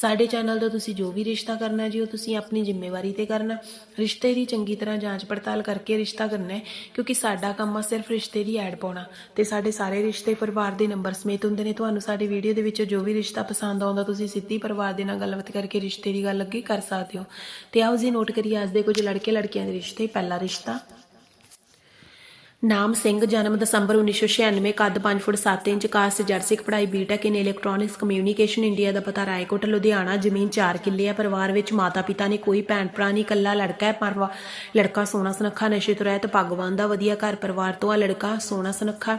ਸਾਡੇ ਚੈਨਲ ਤੋਂ ਤੁਸੀਂ ਜੋ ਵੀ ਰਿਸ਼ਤਾ ਕਰਨਾ ਜੀ, ਉਹ ਤੁਸੀਂ ਆਪਣੀ ਜ਼ਿੰਮੇਵਾਰੀ ਤੇ ਕਰਨਾ। ਰਿਸ਼ਤੇ ਦੀ ਚੰਗੀ ਤਰ੍ਹਾਂ ਜਾਂਚ ਪੜਤਾਲ ਕਰਕੇ ਰਿਸ਼ਤਾ ਕਰਨਾ ਹੈ, ਕਿਉਂਕਿ ਸਾਡਾ ਕੰਮ ਆ ਸਿਰਫ ਰਿਸ਼ਤੇ ਦੀ ਐਡ ਪਾਉਣਾ। ਤੇ ਸਾਡੇ ਸਾਰੇ ਰਿਸ਼ਤੇ ਪਰਿਵਾਰ ਦੇ ਨੰਬਰ ਸਮੇਤ ਹੁੰਦੇ ਨੇ। ਤੁਹਾਨੂੰ ਸਾਡੀ ਵੀਡੀਓ ਦੇ ਵਿੱਚ ਜੋ ਵੀ ਰਿਸ਼ਤਾ ਪਸੰਦ ਆਉਂਦਾ, ਤੁਸੀਂ ਸਿੱਧੀ ਪਰਿਵਾਰ ਦੇ ਨਾਲ ਗੱਲਬਾਤ ਕਰਕੇ ਰਿਸ਼ਤੇ ਦੀ ਗੱਲ ਅੱਗੇ ਕਰ ਸਕਦੇ ਹੋ। ਤੇ ਆਓ ਜੀ, ਨੋਟ ਕਰੀਏ ਅੱਜ ਦੇ ਕੁਝ ਲੜਕੇ ਲੜਕੀਆਂ ਦੇ ਰਿਸ਼ਤੇ। ਪਹਿਲਾ ਰਿਸ਼ਤਾ ਨਾਮ ਸਿੰਘ, ਜਨਮ ਦਸੰਬਰ 1996 ਕੱਦ 5 ਫੁੱਟ 7 ਇੰਚ ਕਾਸਟ ਜਰਸਿਕ ਪੜ੍ਹਾਈ BTech in electronics communication India ਦਾ ਪਤਾ, ਰਾਏਕੋਟ, ਲੁਧਿਆਣਾ, ਜ਼ਮੀਨ 4 ਕਿੱਲੇ ਹੈ ਪਰਿਵਾਰ ਵਿੱਚ ਮਾਤਾ ਪਿਤਾ ਨੇ ਕੋਈ ਭੈਣ ਭਰਾ ਨਹੀਂ, ਇਕੱਲਾ ਲੜਕਾ ਹੈ ਪਰਵਾ ਲੜਕਾ ਸੋਹਣਾ ਸੁਨੱਖਾ, ਨਸ਼ੇ ਤੋਂ ਰਹਿਤ ਪੱਗ ਦਾ ਵਧੀਆ ਘਰ ਪਰਿਵਾਰ ਤੋਂ ਆ, ਲੜਕਾ ਸੋਹਣਾ ਸੁਨੱਖਾ,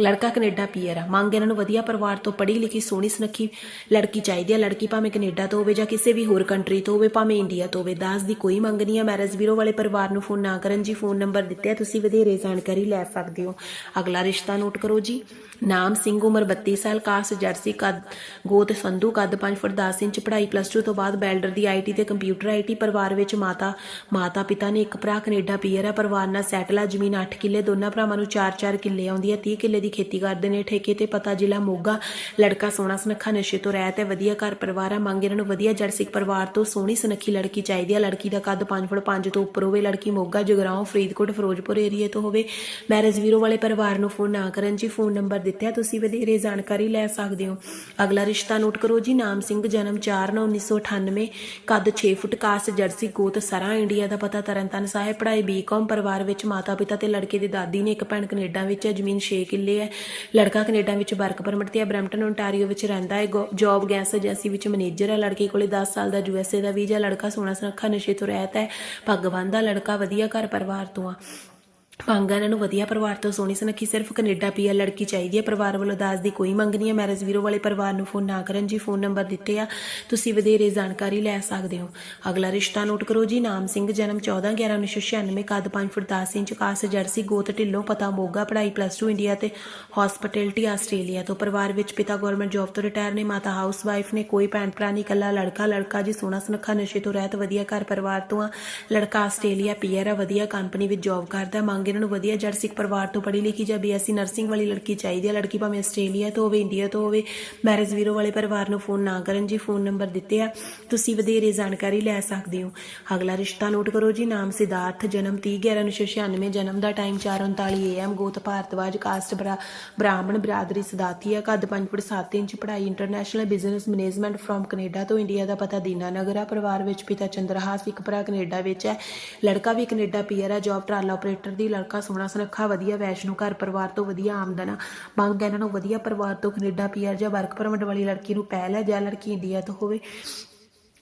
ਲੜਕਾ ਕੈਨੇਡਾ ਪੀਅਰ ਆ। ਮੰਗ ਇਹਨਾਂ ਨੂੰ ਵਧੀਆ ਪਰਿਵਾਰ ਤੋਂ ਪੜ੍ਹੀ ਲਿਖੀ, ਸੋਹਣੀ ਸੁਨੱਖੀ ਲੜਕੀ ਚਾਹੀਦੀ ਹੈ ਲੜਕੀ ਭਾਵੇਂ ਕੈਨੇਡਾ ਤੋਂ ਹੋਵੇ ਜਾਂ ਕਿਸੇ ਵੀ ਹੋਰ ਕੰਟਰੀ ਤੋਂ ਹੋਵੇ, ਭਾਵੇਂ ਇੰਡੀਆ ਤੋਂ ਹੋਵੇ, ਦਾਸ ਦੀ ਕੋਈ ਮੰਗ ਨਹੀਂ ਹੈ ਮੈਰਿਜ ਬਿਊਰੋ ਵਾਲੇ ਪਰਿਵਾਰ ਨੂੰ ਫੋਨ ਨਾ ਕਰਨ ਜੀ ਫੋਨ ਨੰਬਰ ਦਿੱਤੇ ਤੁਸੀਂ ਵਧੇਰੇ ਜਾਣਕਾਰੀ ਲੈ ਸਕਦੇ ਹੋ। ਅਗਲਾ ਰਿਸ਼ਤਾ ਨੋਟ ਕਰੋ ਜੀ। ਨਾਮ ਸਿੰਘ, ਉਮਰ 32 ਸਾਲ ਕਾਸਟ ਜਰਸੀ, ਕੱਦ, ਗੋਤ, ਸੰਧੂ, ਕੱਦ 5 ਫੁੱਟ 10 ਇੰਚ, ਪੜ੍ਹਾਈ ਪਲੱਸ 2 ਤੋਂ ਬਾਅਦ ਬੈਲਡਰ ਦੀ ਆਈਟੀ ਤੇ ਕੰਪਿਊਟਰ ਆਈਟੀ ਪਰਿਵਾਰ ਵਿੱਚ ਮਾਤਾ ਮਾਤਾ ਪਿਤਾ ਨੇ ਇੱਕ ਭਰਾ, ਕੈਨੇਡਾ ਪੀਅਰ ਹੈ, ਪਰਿਵਾਰ ਨਾਲ ਸੈਟਲ ਆ, ਜ਼ਮੀਨ 8 ਕਿੱਲੇ, ਦੋਨਾਂ ਭਰਾਵਾਂ ਨੂੰ 4-4 ਕਿੱਲੇ ਆਉਂਦੀ ਹੈ 30 ਕਿੱਲੇ ਦੀ ਖੇਤੀ ਕਰਦੇ ਨੇ, ਠੇਕੇ ਤੇ ਪਤਾ, ਜ਼ਿਲ੍ਹਾ ਮੋਗਾ, ਲੜਕਾ ਸੋਹਣਾ ਸੁਨੱਖਾ, ਨਸ਼ੇ ਤੋਂ ਰਹਿਤ ਹੈ, ਵਧੀਆ ਘਰ ਪਰਿਵਾਰ ਆ, ਮੰਗ ਇਹਨਾਂ ਨੂੰ ਵਧੀਆ ਜਰਸਿਕ ਪਰਿਵਾਰ ਤੋਂ ਸੋਹਣੀ ਸੁਨੱਖੀ ਲੜਕੀ ਚਾਹੀਦੀ ਹੈ ਲੜਕੀ ਦਾ ਕੱਦ 5 ਫੁੱਟ 5 ਤੋਂ ਉੱਪਰ ਹੋਵੇ, ਲੜਕੀ ਮੋਗਾ, ਜਗਰਾਉਂ, ਫਰੀਦਕੋਟ, ਫਿਰੋਜ਼ਪੁਰ ਏਰੀਏ ਤੋਂ ਹੋਵੇ ਮੈਰਿਜ ਵੀਰੋ ਵਾਲੇ ਪਰਿਵਾਰ ਨੂੰ ਫੋਨ ਨਾ ਕਰਨ ਜੀ, ਫੋਨ ਨੰਬਰ ਦਿੱਤਾ, ਤੁਸੀਂ ਵਧੇਰੇ ਜਾਣਕਾਰੀ ਲੈ ਸਕਦੇ ਹੋ। ਅਗਲਾ ਰਿਸ਼ਤਾ ਨੋਟ ਕਰੋ ਜੀ, ਨਾਮ ਸਿੰਘ, ਜਨਮ 4/9/1998 ਕੱਦ 6 ਫੁੱਟ ਕਾਸਟ ਜਰਸੀ, ਗੋਤ, ਸਰਾ, ਇੰਡੀਆ ਦਾ ਪਤਾ ਤਰਨਤਨ ਸਾਹਿਬ, ਪੜ੍ਹਾਈ ਬੀਕਾਮ ਪਰਿਵਾਰ ਵਿੱਚ ਮਾਤਾ ਪਿਤਾ ਤੇ ਲੜਕੇ ਦੀ ਦਾਦੀ ਨੇ ਇੱਕ ਭੈਣ ਕੈਨੇਡਾ ਵਿੱਚ ਹੈ, ਜ਼ਮੀਨ 6 ਕਿੱਲੇ ਹੈ। ਲੜਕਾ ਕੈਨੇਡਾ ਵਿੱਚ ਵਰਕ ਪਰਮਿਟ ਤੇ ਹੈ, ਬਰੈਂਪਟਨ ਓਨਟਾਰੀਓ ਵਿੱਚ ਰਹਿੰਦਾ ਹੈ ਜੌਬ ਗੈਸ ਏਜੰਸੀ ਵਿੱਚ ਮੈਨੇਜਰ ਹੈ, ਲੜਕੇ ਕੋਲੇ 10 ਸਾਲ ਦਾ ਯੂਐਸਏ ਦਾ ਵੀਜ਼ਾ, ਲੜਕਾ ਸੋਹਣਾ ਸੁਨੱਖਾ, ਨਸ਼ੇ ਤੋਂ ਰਹਿਤ ਹੈ, ਭਗਵਾਨ ਦਾ ਲੜਕਾ ਵਧੀਆ ਘਰ ਪਰਿਵਾਰ ਤੋਂ ਆ। ਮੰਗ ਇਹਨਾਂ ਨੂੰ ਵਧੀਆ ਪਰਿਵਾਰ ਤੋਂ ਸੋਹਣੀ ਸੁਨੱਖੀ ਸਿਰਫ ਕੈਨੇਡਾ ਪੀਆ ਲੜਕੀ ਚਾਹੀਦੀ ਹੈ। ਪਰਿਵਾਰ ਵੱਲੋਂ ਦਾਜ ਦੀ ਕੋਈ ਮੰਗ ਨਹੀਂ ਹੈ। ਮੈਰਿਜ ਵੀਰੋ ਵਾਲੇ ਪਰਿਵਾਰ ਨੂੰ ਫੋਨ ਨਾ ਕਰਨ ਜੀ, ਫੋਨ ਨੰਬਰ ਦਿੱਤੇ ਆ। ਤੁਸੀਂ ਵਧੇਰੇ ਜਾਣਕਾਰੀ ਲੈ ਸਕਦੇ ਹੋ। ਅਗਲਾ ਰਿਸ਼ਤਾ ਨੋਟ ਕਰੋ ਜੀ। ਨਾਮ ਸਿੰਘ, ਜਨਮ 14/11/1996 ਕੱਦ 5 ਫੁੱਟ 10 ਇੰਚ, ਕਾਸ ਜਰਸੀ, ਗੋਤ ਢਿੱਲੋਂ, ਪਤਾ ਮੋਗਾ, ਪੜ੍ਹਾਈ ਪਲੱਸ 2 ਇੰਡੀਆ ਤੇ ਹਸਪਿਟੈਲਿਟੀ ਆਸਟ੍ਰੇਲੀਆ ਤੋਂ। ਪਰਿਵਾਰ ਵਿੱਚ ਪਿਤਾ ਗਵਰਨਮੈਂਟ ਜੌਬ ਤੋਂ ਰਿਟਾਇਰ ਨੇ, ਮਾਤਾ ਹਾਊਸ ਵਾਈਫ ਨੇ, ਕੋਈ ਭੈਣ ਭਰਾ ਨਹੀਂ, ਇਕੱਲਾ ਲੜਕਾ ਲੜਕਾ ਜੀ ਸੋਹਣਾ ਸੁਨੱਖਾ, ਨਸ਼ੇ ਤੋਂ ਰਹਿਤ, ਵਧੀਆ ਘਰ ਪਰਿਵਾਰ ਤੋਂ ਆ। ਲੜਕਾ ਆਸਟ੍ਰੇਲੀਆ ਪੀਆਰ ਆ, ਵਧੀਆ ਕੰਪਨੀ ਵਿੱਚ ਜੌਬ ਕਰਦਾ, ਮੰਗ ਇਹਨਾਂ ਨੂੰ ਵਧੀਆ ਜੜ ਸਿੱਖ ਪਰਿਵਾਰ ਤੋਂ ਪੜ੍ਹੀ ਲਿਖੀ ਜਾਂ ਬੀਐਸਸੀ ਨਰਸਿੰਗ ਵਾਲੀ ਲੜਕੀ ਚਾਹੀਦੀ ਹੈ ਲੜਕੀ ਭਾਵੇਂ ਆਸਟ੍ਰੇਲੀਆ ਤੋਂ ਹੋਵੇ, ਇੰਡੀਆ ਤੋਂ ਹੋਵੇ, ਮੈਰਿਜ ਵੀਰੋ ਵਾਲੇ ਪਰਿਵਾਰ ਨੂੰ ਫੋਨ ਨਾ ਕਰਨ ਜੀ, ਫੋਨ ਨੰਬਰ ਦਿੱਤੇ ਆ, ਤੁਸੀਂ ਵਧੇਰੇ ਜਾਣਕਾਰੀ ਲੈ ਸਕਦੇ ਹੋ। ਅਗਲਾ ਰਿਸ਼ਤਾ ਨੋਟ ਕਰੋ ਜੀ, ਨਾਮ ਸਿਧਾਰਥ, ਜਨਮ 30/11/1996 ਜਨਮ ਦਾ ਟਾਈਮ 4:39 AM ਗੋਤ ਭਾਰਤਵਾਜ ਕਾਸਟ ਬ੍ਰਾਹਮਣ ਬਰਾਦਰੀ ਸਦਾਤੀ ਹੈ ਕੱਦ 5 ਫੁੱਟ 7 ਇੰਚ, ਪੜ੍ਹਾਈ international business management firm Canada ਤੋਂ ਇੰਡੀਆ ਦਾ ਪਤਾ ਦੀਨਾ ਨਗਰ ਆ, ਪਰਿਵਾਰ ਵਿੱਚ ਪਿਤਾ ਚੰਦਰਹਾਸ ਇੱਕ ਭਰਾ ਕੈਨੇਡਾ ਵਿੱਚ ਹੈ, ਲੜਕਾ ਵੀ ਕੈਨੇਡਾ ਪੀਆਰ ਆ ਜੌਬ ਟਰਾਲਾ ਆਪਰੇਟਰ ਦੀ ਲੜਕਾ ਸੋਹਣਾ ਸੁਨੱਖਾ, ਵਧੀਆ ਵੈਸ਼ਨੂ, ਘਰ ਪਰਿਵਾਰ ਤੋਂ ਵਧੀਆ ਆਮਦਨ ਮੰਗ ਇਹਨਾਂ ਨੂੰ ਵਧੀਆ ਪਰਿਵਾਰ ਤੋਂ ਕੈਨੇਡਾ ਪੀਆਰ ਜਾਂ ਵਰਕ ਪਰਮਿਟ ਵਾਲੀ ਲੜਕੀ ਨੂੰ ਪਹਿਲ ਹੈ ਜਾਂ ਲੜਕੀ ਇੰਡੀਆ ਤੋਂ ਹੋਵੇ।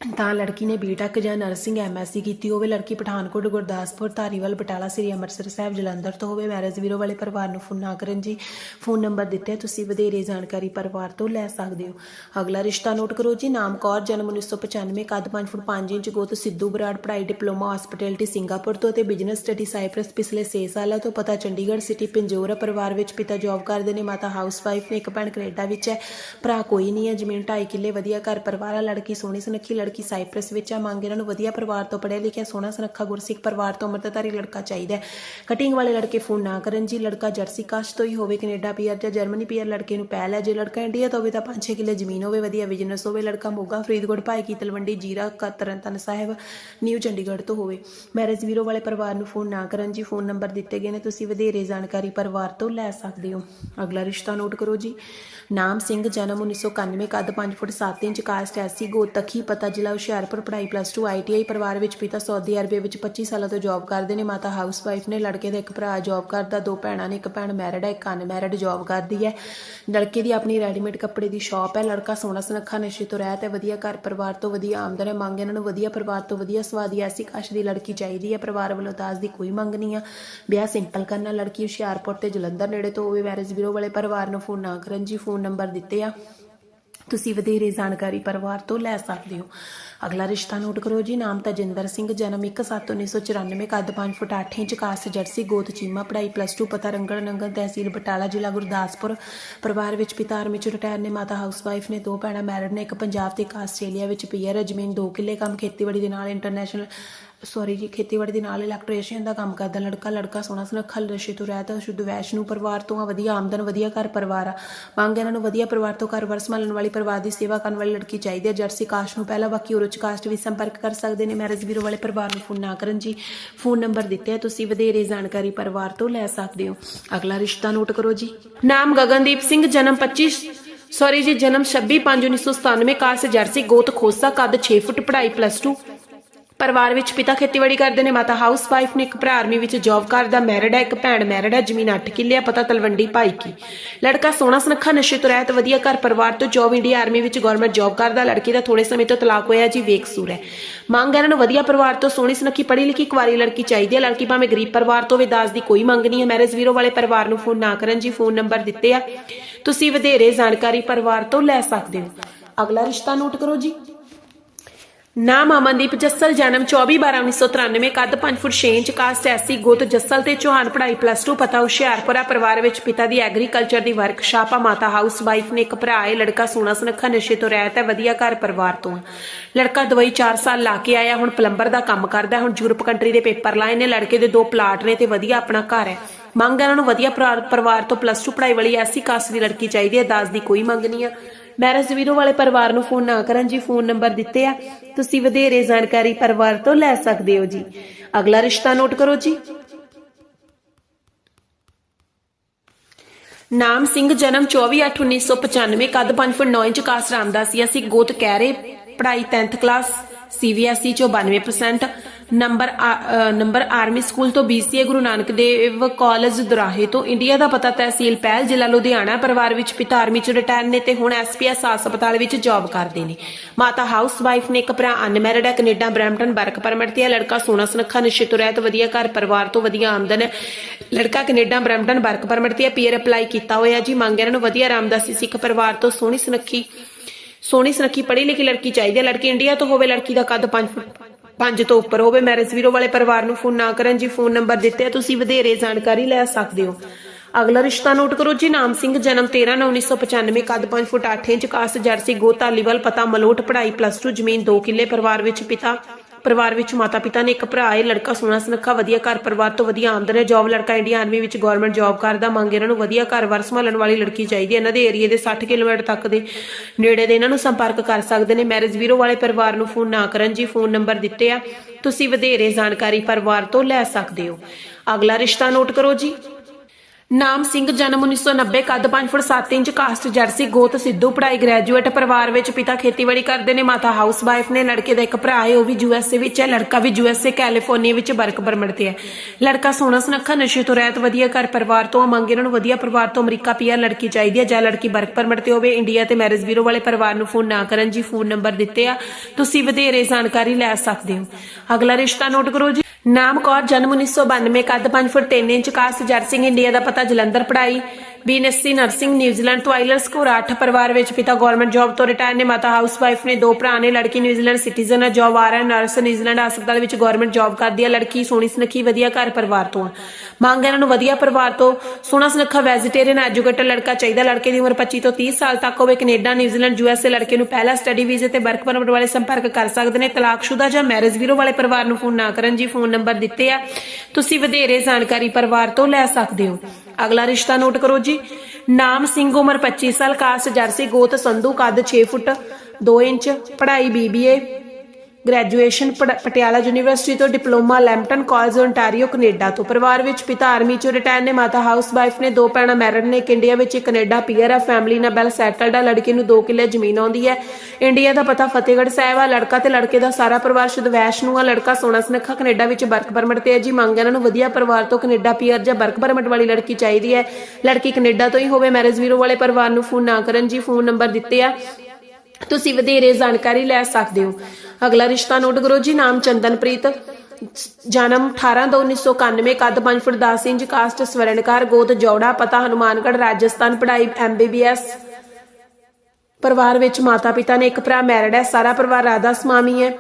ਤਾਂ ਲੜਕੀ ਨੇ ਬੀਟੈਕ ਜਾਂ ਨਰਸਿੰਗ ਐਮਐਸਸੀ ਕੀਤੀ ਹੋਵੇ। ਲੜਕੀ ਪਠਾਨਕੋਟ, ਗੁਰਦਾਸਪੁਰ, ਧਾਰੀਵਾਲ, ਬਟਾਲਾ, ਸ੍ਰੀ ਅੰਮ੍ਰਿਤਸਰ ਸਾਹਿਬ, ਜਲੰਧਰ ਤੋਂ ਹੋਵੇ। ਮੈਰਿਜ ਵੀਰੋ ਵਾਲੇ ਪਰਿਵਾਰ ਨੂੰ ਫੋਨ ਨਾ ਕਰਨ ਜੀ। ਫੋਨ ਨੰਬਰ ਦਿੱਤੇ, ਤੁਸੀਂ ਵਧੇਰੇ ਜਾਣਕਾਰੀ ਪਰਿਵਾਰ ਤੋਂ ਲੈ ਸਕਦੇ ਹੋ। ਅਗਲਾ ਰਿਸ਼ਤਾ ਨੋਟ ਕਰੋ ਜੀ। ਨਾਮ ਕੌਰ, ਜਨਮ 1995 ਕੱਦ 5 ਫੁੱਟ 5 ਇੰਚ, ਗੋਤ ਸਿੱਧੂ ਬਰਾੜ, ਪੜ੍ਹਾਈ ਡਿਪਲੋਮਾ ਹਸਪਿਟੈਲਿਟੀ ਸਿੰਗਾਪੁਰ ਤੋਂ ਤੇ ਬਿਜ਼ਨਸ ਸਟੱਡੀ ਸਾਈਪ੍ਰਸ ਪਿਛਲੇ 6 ਸਾਲਾਂ ਤੋਂ ਪਤਾ ਚੰਡੀਗੜ੍ਹ ਸਿਟੀ ਪੰਜੋਰਾ ਪਰਿਵਾਰ ਵਿੱਚ ਪਿਤਾ ਜੌਬ ਕਰਦੇ ਨੇ, ਮਾਤਾ ਹਾਊਸਵਾਈਫ ਨੇ, ਇੱਕ ਭੈਣ ਕੈਨੇਡਾ ਵਿੱਚ ਹੈ। ਭਰਾ ਕੋਈ ਨਹੀਂ ਹੈ, ਜ਼ਮੀਨ 2.5 ਕਿੱਲੇ, ਵਧੀਆ ਘਰ, ਪਰਿਵਾਰ ਆ ਲੜਕੀ ਸੋਹਣੀ ਸੁਨੱਖੀ ਲੜਕੀ ਸਾਈਪ੍ਰਸ ਵਿੱਚ ਆ। ਮੰਗ ਇਹਨਾਂ ਨੂੰ ਵਧੀਆ ਪਰਿਵਾਰ ਤੋਂ ਪੜ੍ਹਿਆ ਲਿਖਿਆ, ਸੋਹਣਾ ਸੁਨੱਖਾ ਗੁਰਸਿੱਖ ਪਰਿਵਾਰ ਤੋਂ ਅੰਮ੍ਰਿਤਧਾਰੀ ਲੜਕਾ ਚਾਹੀਦਾ ਹੈ। ਕਟਿੰਗ ਵਾਲੇ ਲੜਕੇ ਫੋਨ ਨਾ ਕਰਨ ਜੀ। ਲੜਕਾ ਜਰਸੀ ਕਾਸ਼ ਤੋਂ ਹੀ ਹੋਵੇ, ਕੈਨੇਡਾ ਪੀਆਰ ਜਾਂ ਜਰਮਨੀ ਪੀਆਰ ਲੜਕੇ ਨੂੰ ਪਹਿਲ ਹੈ। ਜੇ ਲੜਕਾ ਇੰਡੀਆ ਤੋਂ ਹੋਵੇ ਤਾਂ 5-6 ਕਿੱਲੇ ਜ਼ਮੀਨ ਹੋਵੇ, ਵਧੀਆ ਬਿਜ਼ਨਸ ਹੋਵੇ। ਲੜਕਾ ਮੋਗਾ, ਫਰੀਦਕੋਟ ਭਾਈ ਕੀ ਤਲਵੰਡੀ, ਜੀਰਾ ਤਰਨਤਨ ਸਾਹਿਬ, ਨਿਊ ਚੰਡੀਗੜ੍ਹ ਤੋਂ ਹੋਵੇ। ਮੈਰਿਜ ਵੀਰੋ ਵਾਲੇ ਪਰਿਵਾਰ ਨੂੰ ਫੋਨ ਨਾ ਕਰਨ ਜੀ। ਫੋਨ ਨੰਬਰ ਦਿੱਤੇ ਗਏ ਨੇ। ਤੁਸੀਂ ਵਧੇਰੇ ਜਾਣਕਾਰੀ ਪਰਿਵਾਰ ਤੋਂ ਲੈ ਸਕਦੇ ਹੋ। ਅਗਲਾ ਰਿਸ਼ਤਾ ਨੋਟ ਕਰੋ ਜੀ। ਨਾਮ ਸਿੰਘ, ਜਨਮ 1991 ਕੱਦ 5 ਫੁੱਟ 7 ਇੰਚ ਕਾਸਟ ਐਸੀ ਗੋਤਖੀ ਪਤਾ ਜ਼ਿਲ੍ਹਾ ਹੁਸ਼ਿਆਰਪੁਰ ਪੜ੍ਹਾਈ ਪਲੱਸ 2 ਆਈਟੀਆਈ ਪਰਿਵਾਰ ਵਿੱਚ ਪਿਤਾ ਸਾਊਦੀ ਅਰਬੀਆ ਵਿੱਚ 25 ਸਾਲਾਂ ਤੋਂ ਜੌਬ ਕਰਦੇ ਨੇ, ਮਾਤਾ ਹਾਊਸ ਵਾਈਫ ਨੇ, ਲੜਕੇ ਦਾ ਇੱਕ ਭਰਾ ਜੌਬ ਕਰਦਾ, ਦੋ ਭੈਣਾਂ ਨੇ, ਇੱਕ ਭੈਣ ਮੈਰਿਡ ਹੈ, ਇੱਕ ਅਨਮੈਰਿਡ ਜੌਬ ਕਰਦੀ ਹੈ। ਲੜਕੇ ਦੀ ਆਪਣੀ ਰੈਡੀਮੇਡ ਕੱਪੜੇ ਦੀ ਸ਼ਾਪ ਹੈ, ਲੜਕਾ ਸੋਹਣਾ ਸੁਨੱਖਾ, ਨਸ਼ੇ ਤੋਂ ਰਹਿਤ ਹੈ, ਵਧੀਆ ਘਰ ਪਰਿਵਾਰ ਤੋਂ ਵਧੀਆ ਆਮਦਨ ਹੈ, ਮੰਗ ਇਹਨਾਂ ਨੂੰ ਵਧੀਆ ਪਰਿਵਾਰ ਤੋਂ ਵਧੀਆ ਸਵਾਦੀ ਐਸੀ ਕਾਸ਼ ਦੀ ਲੜਕੀ ਚਾਹੀਦੀ ਹੈ। ਪਰਿਵਾਰ ਵੱਲੋਂ ਦਾਜ ਦੀ ਕੋਈ ਮੰਗ ਨਹੀਂ ਆ। ਵਿਆਹ ਸਿੰਪਲ ਕਰਨਾ ਲੜਕੀ ਹੁਸ਼ਿਆਰਪੁਰ ਤੇ ਜਲੰਧਰ ਨੇੜੇ ਤੋਂ ਹੋਵੇ ਮੈਰਿਜ ਬਿਊਰੋ ਵਾਲੇ ਪਰਿਵਾਰ ਨੂੰ ਫੋਨ ਨਾ ਕਰਨ ਜੀ ਫੋਨ ਨੰਬਰ ਦਿੱਤੇ ਆ। ਤੁਸੀਂ ਵਧੇਰੇ ਜਾਣਕਾਰੀ ਪਰਿਵਾਰ ਤੋਂ ਲੈ ਸਕਦੇ ਹੋ। ਅਗਲਾ ਰਿਸ਼ਤਾ ਨੋਟ ਕਰੋ ਜੀ, ਨਾਮ ਤਜਿੰਦਰ ਸਿੰਘ, ਜਨਮ 1/7/1994 ਕੱਦ 5 ਫੁੱਟ 8 ਇੰਚ ਕਾਸਟ ਜਰਸੀ, ਗੋਤ ਚੀਮਾ, ਪੜ੍ਹਾਈ ਪਲੱਸ 2 ਪਤਾ ਰੰਗੜ ਨੰਗਲ ਤਹਿਸੀਲ ਬਟਾਲਾ, ਜ਼ਿਲ੍ਹਾ ਗੁਰਦਾਸਪੁਰ। ਪਰਿਵਾਰ ਵਿੱਚ ਪਿਤਾ ਆਰਮੀ ਚ ਰਿਟਾਇਰ ਨੇ, ਮਾਤਾ ਹਾਊਸਵਾਈਫ ਨੇ, ਦੋ ਭੈਣਾਂ ਮੈਰਿਡ ਨੇ, ਇੱਕ ਪੰਜਾਬ ਤੇ ਇੱਕ ਆਸਟ੍ਰੇਲੀਆ ਵਿੱਚ ਪੀਆਰ ਹੈ। ਜ਼ਮੀਨ 2 ਕਿੱਲੇ ਕੰਮ ਖੇਤੀਬਾੜੀ ਦੇ ਨਾਲ ਇੰਟਰਨੈਸ਼ਨਲ ਸੌਰੀ ਜੀ, ਖੇਤੀਬਾੜੀ ਦੇ ਨਾਲ ਇਲੈਕਟ੍ਰੀਸ਼ੀਅਨ ਦਾ ਕੰਮ ਕਰਦਾ, ਲੜਕਾ ਲੜਕਾ ਸੋਹਣਾ ਸੁਨੱਖਾ ਨਸ਼ੇ ਤੋਂ ਰਹਿਤ ਸ਼ੁੱਧ ਵੈਸ਼ਨੂ ਪਰਿਵਾਰ ਤੋਂ ਆ, ਵਧੀਆ ਆਮਦਨ, ਵਧੀਆ ਘਰ ਪਰਿਵਾਰ ਆ। ਮੰਗ ਇਹਨਾਂ ਨੂੰ ਵਧੀਆ ਪਰਿਵਾਰ ਤੋਂ ਘਰ-ਬਾਰ ਸੰਭਾਲਣ ਵਾਲੀ, ਪਰਿਵਾਰ ਦੀ ਸੇਵਾ ਕਰਨ ਵਾਲੀ ਲੜਕੀ ਚਾਹੀਦੀ ਹੈ ਜਰਸੀ ਕਾਸਟ ਨੂੰ ਪਹਿਲਾਂ, ਬਾਕੀ ਉਰਚ ਕਾਸਟ ਵੀ ਸੰਪਰਕ ਕਰ ਸਕਦੇ ਨੇ। ਮੈਰਿਜ ਬਿਊਰੋ ਵਾਲੇ ਪਰਿਵਾਰ ਨੂੰ ਫੋਨ ਨਾ ਕਰਨ ਜੀ। ਫੋਨ ਨੰਬਰ ਦਿੱਤੇ ਆ, ਤੁਸੀਂ ਵਧੇਰੇ ਜਾਣਕਾਰੀ ਪਰਿਵਾਰ ਤੋਂ ਲੈ ਸਕਦੇ ਹੋ। ਅਗਲਾ ਰਿਸ਼ਤਾ ਨੋਟ ਕਰੋ ਜੀ। ਨਾਮ ਗਗਨਦੀਪ ਸਿੰਘ, ਜਨਮ 25 ਸੌਰੀ ਜੀ, ਜਨਮ 26/5/1997 ਕਾਸਟ ਜਰਸੀ ਗੋਤ ਖੋਸਾ, ਕੱਦ 6 ਫੁੱਟ, ਪੜ੍ਹਾਈ ਪਲੱਸ 2 ਪਰਿਵਾਰ ਵਿੱਚ ਪਿਤਾ ਖੇਤੀਬਾੜੀ ਕਰਦੇ ਨੇ, ਮਾਤਾ ਹਾਊਸ ਵਾਈਫ ਨੇ ਇੱਕ ਭਰਾ ਆਰਮੀ ਵਿੱਚ ਜੌਬ ਕਰਦਾ ਮੈਰਿਡ ਹੈ ਇੱਕ ਭੈਣ ਮੈਰਿਡ ਹੈ ਜ਼ਮੀਨ 8 ਕਿੱਲੇ ਆ, ਪਤਾ ਤਲਵੰਡੀ ਭਾਈ ਕੀ। ਲੜਕਾ ਸੋਹਣਾ ਸੁਨੱਖਾ, ਨਸ਼ੇ ਤੋਂ ਰਹਿਤ, ਵਧੀਆ ਘਰ ਪਰਿਵਾਰ ਤੋਂ ਜੌਬ ਇੰਡੀਆ ਆਰਮੀ ਵਿੱਚ ਗਵਰਨਮੈਂਟ ਜੌਬ ਕਰਦਾ, ਲੜਕੀ ਦਾ ਥੋੜੇ ਸਮੇਂ ਤੋਂ ਤਲਾਕ ਹੋਇਆ ਜੀ ਵੇਕਸੂਰ ਹੈ। ਮੰਗ ਇਹਨਾਂ ਨੂੰ ਵਧੀਆ ਪਰਿਵਾਰ ਤੋਂ, ਸੋਹਣੀ ਸੁਨੱਖੀ, ਪੜ੍ਹੀ ਲਿਖੀ ਕੁਆਰੀ ਲੜਕੀ ਚਾਹੀਦੀ ਹੈ, ਲੜਕੀ ਭਾਵੇਂ ਗਰੀਬ ਪਰਿਵਾਰ ਤੋਂ ਹੋਵੇ ਦਾਜ ਦੀ ਕੋਈ ਮੰਗ ਨਹੀਂ ਹੈ। ਮੈਰਿਜ ਵੀਰੋ ਵਾਲੇ ਪਰਿਵਾਰ ਨੂੰ ਫੋਨ ਨਾ ਕਰਨ ਜੀ ਫੋਨ ਨੰਬਰ ਦਿੱਤੇ ਆ। ਤੁਸੀਂ ਵਧੇਰੇ ਜਾਣਕਾਰੀ ਪਰਿਵਾਰ ਤੋਂ ਲੈ ਸਕਦੇ ਹੋ। ਅਗਲਾ ਰਿਸ਼ਤਾ ਨੋਟ ਕਰੋ ਜੀ। ਨਾਮ ਅਮਨਦੀਪ ਜੱਸਲ, ਜਨਮ 24/12/1993 ਕੱਦ 5 ਫੁੱਟ 6 ਇੰਚ, ਕਾਸਟ ਐਸੀ ਗੋਤ ਜੱਸਲ ਤੇ ਚੌਹਾਨ ਪੜ੍ਹਾਈ ਪਲੱਸ 2 ਪਤਾ ਹੁਸ਼ਿਆਰਪੁਰਾ ਪਰਿਵਾਰ ਵਿੱਚ ਪਿਤਾ ਦੀ ਐਗਰੀਕਲਚਰ ਦੀ ਵਰਕਸ਼ਾਪ ਆ ਮਾਤਾ ਹਾਊਸ ਵਾਈਫ ਨੇ ਇੱਕ ਭਰਾ ਹੈ, ਲੜਕਾ ਸੋਹਣਾ ਸੁਨੱਖਾ, ਨਸ਼ੇ ਤੋਂ ਰਹਿਤ ਹੈ, ਵਧੀਆ ਘਰ ਪਰਿਵਾਰ ਤੋਂ ਲੜਕਾ ਦਵਾਈ 4 ਸਾਲ ਲਾ ਕੇ ਆਇਆ, ਹੁਣ ਪਲੰਬਰ ਦਾ ਕੰਮ ਕਰਦਾ ਹੁਣ ਯੂਰਪ ਕੰਟਰੀ ਦੇ ਪੇਪਰ ਲਾਏ ਨੇ, ਲੜਕੇ ਦੇ ਦੋ ਪਲਾਟ ਨੇ ਤੇ ਵਧੀਆ ਆਪਣਾ ਘਰ ਹੈ। ਮੰਗ ਇਹਨਾਂ ਨੂੰ ਵਧੀਆ ਪਰਿਵਾਰ- ਤੋਂ ਪਲੱਸ 2 ਪੜ੍ਹਾਈ ਵਾਲੀ ਐਸੀ ਕਾਸਟ ਦੀ ਲੜਕੀ ਚਾਹੀਦੀ ਹੈ, ਦਾਸ ਦੀ ਕੋਈ ਮੰਗ ਨਹੀਂ ਆ ਮੈਰਿਜ ਵੀਰੋ ਵਾਲੇ ਪਰਿਵਾਰ ਨੂੰ ਫੋਨ ਨਾ ਕਰਨ ਜੀ, ਫੋਨ ਨੰਬਰ ਦਿੱਤੇ ਆ। ਤੁਸੀਂ ਵਧੇਰੇ ਜਾਣਕਾਰੀ ਪਰਿਵਾਰ ਤੋਂ ਲੈ ਸਕਦੇ ਹੋ ਜੀ। ਅਗਲਾ ਰਿਸ਼ਤਾ ਨੋਟ ਕਰੋ ਜੀ। ਨਾਮ ਸਿੰਘ, ਜਨਮ 24/8/1995 ਕੱਦ 5 ਫੁੱਟ 9 ਇੰਚ ਕਾਸਟ ਰਾਮਦਾਸੀ ਅਸੀਂ ਗੋਤ ਕਹਿ ਰਹੇ, ਪੜ੍ਹਾਈ 10th ਕਲਾਸ ਸੀਬੀਐਸਈ ਚੋਂ 92% ਨੰਬਰ ਨੰਬਰ ਆਰਮੀ ਸਕੂਲ ਤੋਂ BCA ਗੁਰੂ ਨਾਨਕ ਦੇਵ ਕਾਲਜ ਦੁਰਾਹੇ ਤੋਂ ਇੰਡੀਆ ਦਾ ਪਤਾ ਤਹਿਸੀਲ ਪਹਿਲ ਜ਼ਿਲ੍ਹਾ ਲੁਧਿਆਣਾ ਪਰਿਵਾਰ ਵਿੱਚ ਪਿਤਾ ਆਰਮੀ ਚ ਰਿਟਾਇਰ ਨੇ ਤੇ ਹੁਣ ਐਸਪੀਐਸ ਹਸਪਤਾਲ ਵਿੱਚ ਜੌਬ ਕਰਦੇ ਨੇ। ਮਾਤਾ ਹਾਊਸ ਵਾਈਫ ਨੇ ਇੱਕ ਭਰਾ ਅਨਮੈਰਿਡ ਹੈ, ਕੈਨੇਡਾ, ਬਰੈਂਪਟਨ ਵਰਕ ਪਰਮਿਟ ਤੇ ਹੈ, ਲੜਕਾ ਸੋਹਣਾ ਸੁਨੱਖਾ ਨਸ਼ੇ ਤੋਂ ਰਹਿਤ, ਵਧੀਆ ਘਰ ਪਰਿਵਾਰ ਤੋਂ ਵਧੀਆ ਆਮਦਨ ਹੈ। ਲੜਕਾ ਕੈਨੇਡਾ, ਬਰੈਂਪਟਨ ਵਰਕ ਪਰਮਿਟ ਤੇ ਹੈ ਪੀਆਰ ਅਪਲਾਈ ਕੀਤਾ ਹੋਇਆ ਜੀ, ਮੰਗ ਇਹਨਾਂ ਨੂੰ ਵਧੀਆ ਰਾਮਦਾਸੀ ਸਿੱਖ ਪਰਿਵਾਰ ਤੋਂ ਸੋਹਣੀ ਸੁਨੱਖੀ ਸੋਹਣੀ ਸੁਨੱਖੀ ਪੜ੍ਹੀ ਲਿਖੀ ਲੜਕੀ ਚਾਹੀਦੀ ਹੈ। ਲੜਕੀ ਇੰਡੀਆ ਤੋਂ ਹੋਵੇ, ਲੜਕੀ ਦਾ ਕੱਦ 5 ਫੁੱਟ 5 ਤੋਂ ਉੱਪਰ ਹੋਵੇ। ਮੈਰਿਜ ਵੀਰੋ ਵਾਲੇ ਪਰਿਵਾਰ ਨੂੰ ਫੋਨ ਨਾ ਕਰਨ ਜੀ ਫੋਨ ਨੰਬਰ ਦਿੱਤੇ ਆ, ਤੁਸੀਂ ਵਧੇਰੇ ਜਾਣਕਾਰੀ ਲੈ ਸਕਦੇ ਹੋ। ਅਗਲਾ ਰਿਸ਼ਤਾ ਨੋਟ ਕਰੋ ਜੀ, ਨਾਮ ਸਿੰਘ, ਜਨਮ 13/9/1995 ਕੱਦ 5 ਫੁੱਟ 8 ਇੰਚ ਕਾਸਟ ਜਰਸੀ ਗੋਤਾਲੀਵਾਲ ਪਤਾ, ਮਲੋਟ, ਪੜ੍ਹਾਈ ਪਲੱਸ 2 ਜ਼ਮੀਨ 2 ਕਿੱਲੇ, ਪਰਿਵਾਰ ਵਿੱਚ ਪਿਤਾ ਪਰਿਵਾਰ ਵਿੱਚ ਮਾਤਾ ਪਿਤਾ ਨੇ ਇੱਕ ਭਰਾ ਹੈ ਲੜਕਾ ਸੋਹਣਾ ਸੁਨੱਖਾ, ਵਧੀਆ ਘਰ ਪਰਿਵਾਰ ਤੋਂ ਵਧੀਆ ਆਮਦਨ ਹੈ। ਜੌਬ ਲੜਕਾ ਇੰਡੀਆ ਆਰਮੀ ਵਿੱਚ ਗਵਰਨਮੈਂਟ ਜੌਬ ਕਰਦਾ, ਮੰਗ ਇਹਨਾਂ ਨੂੰ ਵਧੀਆ ਘਰ-ਬਾਰ ਸੰਭਾਲਣ ਵਾਲੀ ਲੜਕੀ ਚਾਹੀਦੀ ਹੈ। ਇਹਨਾਂ ਦੇ ਏਰੀਏ ਦੇ 60 ਕਿਲੋਮੀਟਰ ਤੱਕ ਦੇ ਨੇੜੇ ਦੇ ਇਹਨਾਂ ਨੂੰ ਸੰਪਰਕ ਕਰ ਸਕਦੇ ਨੇ। ਮੈਰਿਜ ਵੀਰੋ ਵਾਲੇ ਪਰਿਵਾਰ ਨੂੰ ਫੋਨ ਨਾ ਕਰਨ ਜੀ, ਫੋਨ ਨੰਬਰ ਦਿੱਤੇ ਆ। ਤੁਸੀਂ ਵਧੇਰੇ ਜਾਣਕਾਰੀ ਪਰਿਵਾਰ ਤੋਂ ਲੈ ਸਕਦੇ ਹੋ। ਅਗਲਾ ਰਿਸ਼ਤਾ ਨੋਟ ਕਰੋ ਜੀ। ਨਾਮ ਸਿੰਘ ਜਨਮ 1990 ਕੱਦ 5 ਫੁੱਟ 7 ਇੰਚ ਕਾਸਟ ਜਰਸੀ ਗੋਤ ਸਿੱਧੂ ਪੜ੍ਹਾਈ ਗ੍ਰੈਜੂਏਟ ਪਰਿਵਾਰ ਵਿੱਚ ਪਿਤਾ ਖੇਤੀਬਾੜੀ ਕਰਦੇ ਨੇ ਮਾਤਾ ਹਾਊਸ ਵਾਈਫ ਨੇ ਲੜਕੇ ਦਾ ਇੱਕ ਭਰਾ ਹੈ ਉਹ ਵੀ ਯੂਐਸਏ ਵਿੱਚ ਹੈ ਲੜਕਾ ਵੀ ਯੂਐਸਏ ਕੈਲੀਫੋਰਨੀਆ ਵਿੱਚ ਵਰਕ ਪਰਮਿਟ ਤੇ ਹੈ। ਲੜਕਾ ਸੋਹਣਾ ਸੁਨੱਖਾ ਨਸ਼ੇ ਤੋਂ ਰਹਿਤ ਵਧੀਆ ਘਰ ਪਰਿਵਾਰ ਤੋਂ ਆ, ਮੰਗ ਇਹਨਾਂ ਨੂੰ ਵਧੀਆ ਪਰਿਵਾਰ ਤੋਂ ਅਮਰੀਕਾ ਪੀਆਰ ਲੜਕੀ ਚਾਹੀਦੀ ਹੈ ਜਾਂ ਲੜਕੀ ਵਰਕ ਪਰਮਿਟ ਤੇ ਹੋਵੇ ਇੰਡੀਆ ਤੇ ਮੈਰਿਜ ਬਿਊਰੋ ਵਾਲੇ ਪਰਿਵਾਰ ਨੂੰ ਫੋਨ ਨਾ ਕਰਨ ਜੀ ਫੋਨ ਨੰਬਰ ਦਿੱਤੇ ਆ ਤੁਸੀਂ ਵਧੇਰੇ ਜਾਣਕਾਰੀ ਲੈ ਸਕਦੇ ਹੋ। ਅਗਲਾ ਰਿਸ਼ਤਾ ਨੋਟ ਕਰੋ ਜੀ। ਨਾਮ ਕੌਰ, ਜਨਮ 1992 ਕੱਦ 5 ਫੁੱਟ 3 ਇੰਚ ਕਾਸਟ ਜਰਸਿੰਗ ਇੰਡੀਆ ਦਾ ਪਤਾ, ਜਲੰਧਰ, ਪੜ੍ਹਾਈ। ਬੀਐਸਸੀ ਨਰਸਿੰਗ ਨਿਊਜ਼ੀਲੈਂਡ ਤੋਂ ਆਈਲਟਸ ਸਕੋਰ 8 ਪਰਿਵਾਰ ਵਿੱਚ ਪਿਤਾ ਗਵਰਨਮੈਂਟ ਜੌਬ ਤੋਂ ਰਿਟਾਇਰ ਨੇ। ਮਾਤਾ ਹਾਊਸ ਨੇ ਦੋ ਭਰਾ ਨੇ। ਲੜਕੀ ਨਿਊਜ਼ੀਲੈਂਡ ਸਿਟੀਜ਼ਨ ਹੈ ਜੌਬ ਆ ਰਿਹਾ। ਨਰਸ ਨਿਊਜ਼ੀਲੈਂਡ ਹਸਪਤਾਲ ਵਿੱਚ ਗਵਰਨਮੈਂਟ ਜੌਬ ਕਰਦੀ ਹੈ ਲੜਕੀ ਸੋਹਣੀ ਸੁਨੱਖੀ, ਵਧੀਆ ਘਰ ਪਰਿਵਾਰ ਤੋਂ ਆ। ਮੰਗ ਇਹਨਾਂ ਨੂੰ ਵਧੀਆ ਪਰਿਵਾਰ ਤੋਂ। ਸੋਹਣਾ ਸੁਨੱਖਾ ਵੈਜੀਟੇਰੀਅਨ ਐਜੂਕੇਟਡ ਲੜਕਾ ਚਾਹੀਦਾ। ਲੜਕੇ ਦੀ ਉਮਰ 25 ਤੋਂ 30 ਸਾਲ ਤੱਕ ਹੋਵੇ, ਕੈਨੇਡਾ ਨਿਊਜ਼ੀਲੈਂਡ ਯੂਐਸਏ ਲੜਕੇ ਨੂੰ ਪਹਿਲਾ ਸਟੱਡੀ ਵੀਜ਼ੇ ਤੇ ਵਰਕ ਪਰਮਿਟ ਵਾਲੇ ਸੰਪਰਕ ਕਰ ਸਕਦੇ ਨੇ। ਤਲਾਕਸ਼ੁਦਾ ਜਾਂ ਮੈਰਿਜ ਵੀਰੋ ਵਾਲੇ ਪਰਿਵਾਰ ਨੂੰ ਫੋਨ ਨਾ ਕਰਨ ਜੀ। ਫੋਨ ਨੰਬਰ ਦਿੱਤੇ ਆ। ਤੁਸੀਂ ਵਧੇਰੇ ਜਾਣਕਾਰੀ ਪਰਿਵਾਰ ਤੋਂ ਲੈ ਸਕਦੇ ਹੋ। ਅਗਲਾ ਰਿਸ਼ਤਾ ਨੋਟ ਕਰੋ ਜੀ। ਨਾਮ ਸਿੰਘ, ਉਮਰ 25 ਸਾਲ ਕਾਸਟ ਜਰਸੀ, ਗੋਤ, ਸੰਧੂ, ਕੱਦ 6 ਫੁੱਟ 2 ਇੰਚ, ਪੜ੍ਹਾਈ BBA ਗ੍ਰੈਜੂਏਸ਼ਨ ਪੜ- ਪਟਿਆਲਾ ਯੂਨੀਵਰਸਿਟੀ ਤੋਂ diploma Lambton college Ontario Canada ਤੋਂ। ਪਰਿਵਾਰ ਵਿੱਚ ਪਿਤਾ ਆਰਮੀ ਚੋਂ ਰਿਟਾਇਰ ਨੇ, ਮਾਤਾ ਹਾਊਸ ਵਾਈਫ ਨੇ, ਦੋ ਭੈਣਾਂ ਮੈਰਿਡ ਨੇ, ਇੱਕ ਇੰਡੀਆ ਵਿੱਚ ਇੱਕ ਕੈਨੇਡਾ ਪੀਅਰ ਆ। ਫੈਮਿਲੀ ਨਾਲ ਵੈਲ ਸੈਟਲਡ ਆ। ਲੜਕੀ ਨੂੰ 2 ਕਿੱਲੇ ਜ਼ਮੀਨ ਆਉਂਦੀ ਹੈ। ਇੰਡੀਆ ਦਾ ਪਤਾ ਫਤਿਹਗੜ੍ਹ ਸਾਹਿਬ ਆ। ਲੜਕਾ ਤੇ ਲੜਕੇ ਦਾ ਸਾਰਾ ਪਰਿਵਾਰ ਸ਼ੁੱਧ ਵੈਸ਼ਨੂ ਆ। ਲੜਕਾ ਸੋਨਾ ਸਨਖਾ ਕੈਨੇਡਾ ਵਿੱਚ ਵਰਕ ਪਰਮਿਟ ਤੇ ਹੈ ਜੀ। ਮੰਗ ਇਹਨਾਂ ਨੂੰ ਵਧੀਆ ਪਰਿਵਾਰ ਤੋਂ ਕੈਨੇਡਾ ਪੀਅਰ ਜਾਂ ਵਰਕ ਪਰਮਿਟ ਵਾਲੀ ਲੜਕੀ ਚਾਹੀਦੀ ਹੈ। ਲੜਕੀ ਕੈਨੇਡਾ ਤੋਂ ਹੀ ਹੋਵੇ, ਮੈਰਿਜ ਵੀਰੋ ਵਾਲੇ ਪਰਿਵਾਰ ਨੂੰ ਫੋਨ ਨਾ ਕਰਨ ਜੀ। ਫੋਨ ਨੰਬਰ ਦਿੱਤੇ ਆ। ਤੁਸੀਂ ਵਧੇਰੇ ਜਾਣਕਾਰੀ ਲੈ ਸਕਦੇ ਹੋ। ਅਗਲਾ ਰਿਸ਼ਤਾ ਨੋਟ ਕਰੋ ਜੀ, ਨਾਮ ਚੰਦਨਪ੍ਰੀਤ, ਜਨਮ 18 ਤੋਂ 1991 ਕੱਦ 5 ਫੁੱਟ 10 ਇੰਚ ਕਾਸਟ ਸਵਰਨਕਾਰ ਗੋਤ ਜੌੜਾ, ਪਤਾ ਹਨੂਮਾਨਗੜ੍ਹ, ਰਾਜਸਥਾਨ, ਪੜ੍ਹਾਈ ਐਮਬੀਬੀਐਸ ਪਰਿਵਾਰ ਵਿੱਚ ਮਾਤਾ ਪਿਤਾ ਨੇ ਇੱਕ ਭਰਾ, ਮੈਰਿਡ ਹੈ, ਸਾਰਾ ਪਰਿਵਾਰ ਰਾਧਾ ਸਮਾਮੀ ਹੈ।